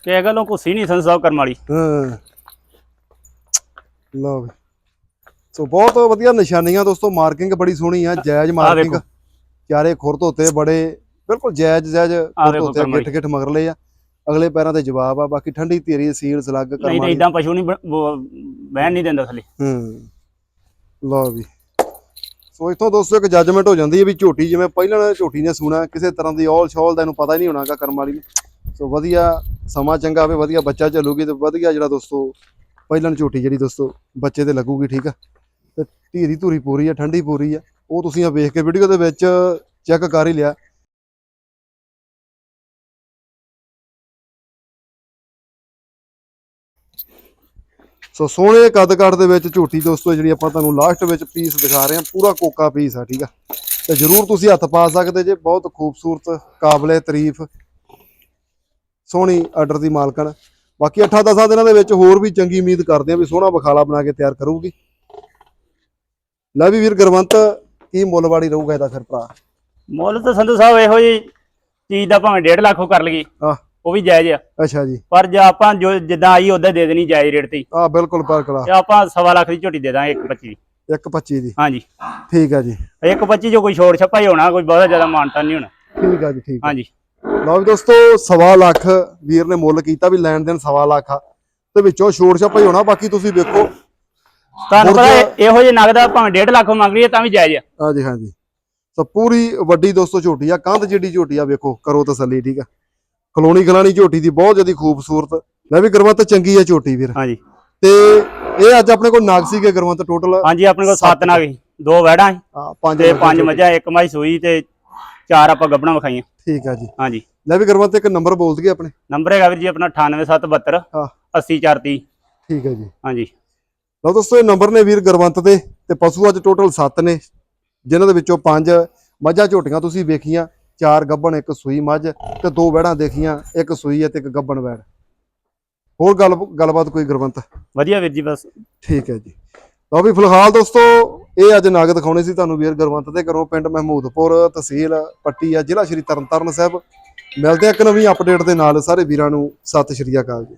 ਕਿ ਇਹ ਗੱਲੋਂ ਕੁਸੀ ਨਹੀਂ ਸੰਧੂ ਸਾਹਿਬ ਕਰਮ ਵਾਲੀ। ਹਾਂ। ਲਓ ਵੀ। ਸੋ ਬਹੁਤ ਵਧੀਆ ਨਿਸ਼ਾਨੀਆਂ ਦੋਸਤੋ ਮਾਰਕਿੰਗ ਬੜੀ ਸੋਹਣੀ ਆ ਜਾਇਜ਼ ਮਾਰਕਿੰਗ। ਚਾਰੇ ਖੁਰ ਧੋਤੇ ਬੜੇ ਬਿਲਕੁਲ ਜਾਇਜ਼ ਜਾਇਜ਼ ਖੁਰ ਵੇਖੋ ਧੋਤੇ ਕਰਮਾਲੀ। ਗਿੱਠ ਗਿੱਠ ਮਗਰਲੇ ਆ। ਅਗਲੇ ਪੈਰਾਂ ਤੇ ਜਵਾਬ ਆ ਬਾਕੀ ਠੰਡੀ ਧੀਰੀ ਸੀਲ ਸਲੱਗ ਨਹੀਂ ਤੇ ਕਰਮਾਲੀ ਇਦਾਂ ਪਸ਼ੂ ਨਹੀਂ ਬਹਿਣ ਨਹੀਂ ਦਿੰਦਾ ਥੱਲੇ। ਹੂੰ। ਲਓ ਵੀ। ਸੋ ਇਥੋਂ ਦੋਸਤੋ ਇੱਕ ਜੱਜਮੈਂਟ ਹੋ ਜਾਂਦੀ ਹੈ ਵੀ ਝੋਟੀ ਜਿਵੇਂ ਪਹਿਲਾਂ ਝੋਟੀ ਨੇ ਸੁਣਾ ਕਿਸੇ ਤਰ੍ਹਾਂ ਦੀ ਔਲ ਸ਼ੌਲ ਦਾ ਇਹਨੂੰ ਪਤਾ ਹੀ ਨਹੀਂ ਹੋਣਾਗਾ ਕਰਮ ਵਾਲੀ ਨੂੰ। ਸੋ ਵਧੀਆ ਸਮਾਂ ਚੰਗਾ ਹੋਵੇ, ਵਧੀਆ ਬੱਚਾ ਚੱਲੂਗੀ ਤੇ ਵਧੀਆ ਜਿਹੜਾ ਦੋਸਤੋ, ਪਹਿਲਾਂ ਝੋਟੀ ਜਿਹੜੀ ਦੋਸਤੋ, ਬੱਚੇ ਤੇ ਲੱਗੂਗੀ, ਠੀਕ ਆ? ਤੇ ਧੀਰੀ ਧੂਰੀ ਪੂਰੀ ਆ, ਠੰਡੀ ਪੂਰੀ ਆ। ਉਹ ਤੁਸੀਂ ਆ ਵੇਖ ਕੇ ਵੀਡੀਓ ਦੇ ਵਿੱਚ ਚੈੱਕ ਕਰ ਹੀ ਲਿਆ। ਸੋ ਸੋਹਣੇ ਕੱਦ ਕੱਟ ਦੇ ਵਿੱਚ ਝੋਟੀ ਦੋਸਤੋ, ਜਿਹੜੀ ਆਪਾਂ ਤੁਹਾਨੂੰ ਲਾਸਟ ਵਿੱਚ ਪੀਸ ਦਿਖਾ ਰਹੇ ਹਾਂ, ਪੂਰਾ ਕੋਕਾ ਪੀਸ ਆ, ਠੀਕ ਆ? ਤੇ ਜਰੂਰ ਤੁਸੀਂ ਹੱਥ ਪਾ ਸਕਦੇ ਜੇ, ਬਹੁਤ ਖੂਬਸੂਰਤ ਕਾਬਲੇ ਤਾਰੀਫ ਸੋਹਣੀ ਆਰਡਰ ਦੀ ਮਾਲਕਣ। ਬਾਕੀ 8-10 ਦਿਨਾਂ ਦੇ ਵਿੱਚ ਹੋਰ ਵੀ ਚੰਗੀ ਉਮੀਦ ਕਰਦੇ ਆ ਵੀ ਸੋਹਣਾ ਬਖਾਲਾ ਬਣਾ ਕੇ ਤਿਆਰ ਕਰੂਗੀ। ਲੈ ਵੀ ਵੀਰ ਗੁਰਵੰਤ ਕੀ ਮੁੱਲਵਾੜੀ ਰਹੂਗਾ ਇਹਦਾ ਫਿਰ ਭਰਾ? ਮੁੱਲ ਤਾਂ ਸੰਧੂ ਸਾਹਿਬ ਇਹੋ ਜੀ ਚੀਜ਼ ਦਾ ਭਾਵੇਂ 1.5 ਲੱਖ ਕਰ ਲਈਏ ਆਹ ਉਹ ਵੀ ਜਾਇਜ਼ ਆ। ਅੱਛਾ ਜੀ। ਪਰ ਜੇ ਆਪਾਂ ਜੋ ਜਿੱਦਾਂ ਆਈ ਉਦਾਂ ਦੇ ਦੇਣੀ ਜਾਇਜ਼ ਰੇਟ ਤੇ। ਹੀ। ਆ ਬਿਲਕੁਲ ਪਰਕਲਾ ਤੇ ਆਪਾਂ ਸਵਾ ਲੱਖ ਦੀ ਝੋਟੀ ਦੇ ਦਾਂਗੇ 1.25 ਦੀ। 125 ਦੀ। ਹਾਂਜੀ ਠੀਕ ਆ ਜੀ। 1.25 ਜੋ ਕੋਈ ਛੋੜ ਛੱਪਾ ਹੀ ਹੋਣਾ ਕੋਈ ਬਹੁਤ ਜ਼ਿਆਦਾ ਮਾਨਤਾ ਨਹੀਂ ਹੋਣਾ। ਠੀਕ ਆ ਜੀ ਠੀਕ ਹਾਂਜੀ ਲਓ ਵੀ ਦੋਸਤੋ ਸਵਾ ਲੱਖ ਵੀਰ ਨੇ ਮੁੱਲ ਕੀਤਾ ਵੀ ਲੈਣ ਦੇਣ ਸਵਾ ਲੱਖ ਆ। ਤੇ ਵਿੱਚੋਂ ਛੋੜ ਛਾਪਾ ਹੀ ਹੋਣਾ ਬਾਕੀ ਤੁਸੀਂ ਵੇਖੋ। ਤੁਹਾਨੂੰ ਪਤਾ ਇਹ- ਜਿਹੇ ਨਗਦਾ ਭਾਵੇਂ 1.5 ਲੱਖ ਮੰਗ ਲਈਏ ਤਾਂ ਵੀ ਜਾਇਜ਼ ਆ। ਹਾਂਜੀ ਹਾਂਜੀ। ਸੋ ਪੂਰੀ ਵੱਡੀ ਦੋਸਤੋ ਝੋਟੀ ਆ ਕੰਧ ਜਿੱਡੀ ਝੋਟੀ ਆ ਵੇਖੋ ਕਰੋ ਤਸੱਲੀ ਠੀਕ ਆ। ਕਲੋਨੀ ਖਲਾਣੀ ਝੋਟੀ ਦੀ ਬਹੁਤ ਜ਼ਿਆਦਾ ਖੂਬਸੂਰਤ ਮੈਂ ਵੀ ਗੁਰਮਤ ਚੰਗੀ ਆ ਝੋਟੀ ਵੀਰ। ਹਾਂਜੀ। ਤੇ ਇਹ ਅੱਜ ਆਪਣੇ ਕੋਲ ਨਾਗ ਸੀਗੇ ਗੁਰਮਤ ਟੋਟਲ ਹਾਂਜੀ ਆਪਣੇ ਕੋਲ ਸੱਤ ਨਗ ਸੀ ਦੋ ਵੈੜਾਂ ਸੀ ਪੰਜ ਪੰਜ। ਮੱਝਾਂ ਇੱਕ ਮਾਈ ਸੂਈ ਤੇ ਚਾਰ ਆਪਾਂ ਗੱਬਣਾ ਵਿਖਾਈਆਂ। ਠੀਕ ਆ ਜੀ। ਹਾਂਜੀ। ਲੈ ਵੀ ਗੁਰਮਤ ਇੱਕ ਨੰਬਰ ਬੋਲ ਦਈਏ ਆਪਣੇ। ਨੰਬਰ ਹੈਗਾ ਵੀਰ ਜੀ ਆਪਣਾ 98772 ਹਾਂ। 80430 ਠੀਕ ਹੈ ਜੀ। ਹਾਂਜੀ। ਲਓ ਦੋਸਤੋ ਇਹ ਨੰਬਰ ਨੇ ਵੀਰ ਗੁਰਵੰਤ ਦੇ ਤੇ ਪਸ਼ੂ ਅੱਜ ਟੋਟਲ 7 ਨੇ। ਜਿਨ੍ਹਾਂ ਦੇ ਵਿੱਚੋਂ 5 ਮੱਝਾਂ ਝੋਟੀਆਂ ਤੁਸੀਂ ਵੇਖੀਆਂ ਚਾਰ ਗੱਬਣ ਇੱਕ ਸੂਈ ਮੱਝ ਤੇ ਦੋ ਵਹਿੜਾਂ ਦੇਖੀਆਂ ਇੱਕ ਸੂਈ ਤੇ ਇੱਕ ਗੱਬਣ ਵੈੜ ਹੋਰ ਗੱਲ ਗੱਲਬਾਤ ਕੋਈ ਗੁਰਵੰਤ ਵਧੀਆ ਵੀਰ ਜੀ ਬਸ। ਠੀਕ ਹੈ ਜੀ। ਲਓ ਵੀ ਫਿਲਹਾਲ ਦੋਸਤੋ ਇਹ ਅੱਜ ਨਾਗ ਦਿਖਾਉਣੇ ਸੀ ਤੁਹਾਨੂੰ ਵੀਰ ਗੁਰਵੰਤ ਦੇ ਘਰੋਂ ਪਿੰਡ ਮਹਿਮੂਦਪੁਰ ਤਹਿਸੀਲ ਪੱਟੀ ਆ ਜ਼ਿਲ੍ਹਾ ਸ਼੍ਰੀ ਤਰਨਤਾਰਨ ਸਾਹਿਬ। ਮਿਲਦੇ ਆ ਇੱਕ ਨਵੀਂ ਅਪਡੇਟ ਦੇ ਨਾਲ। ਸਾਰੇ ਵੀਰਾਂ ਨੂੰ ਸਤਿ ਸ਼੍ਰੀ ਅਕਾਲ ਜੀ।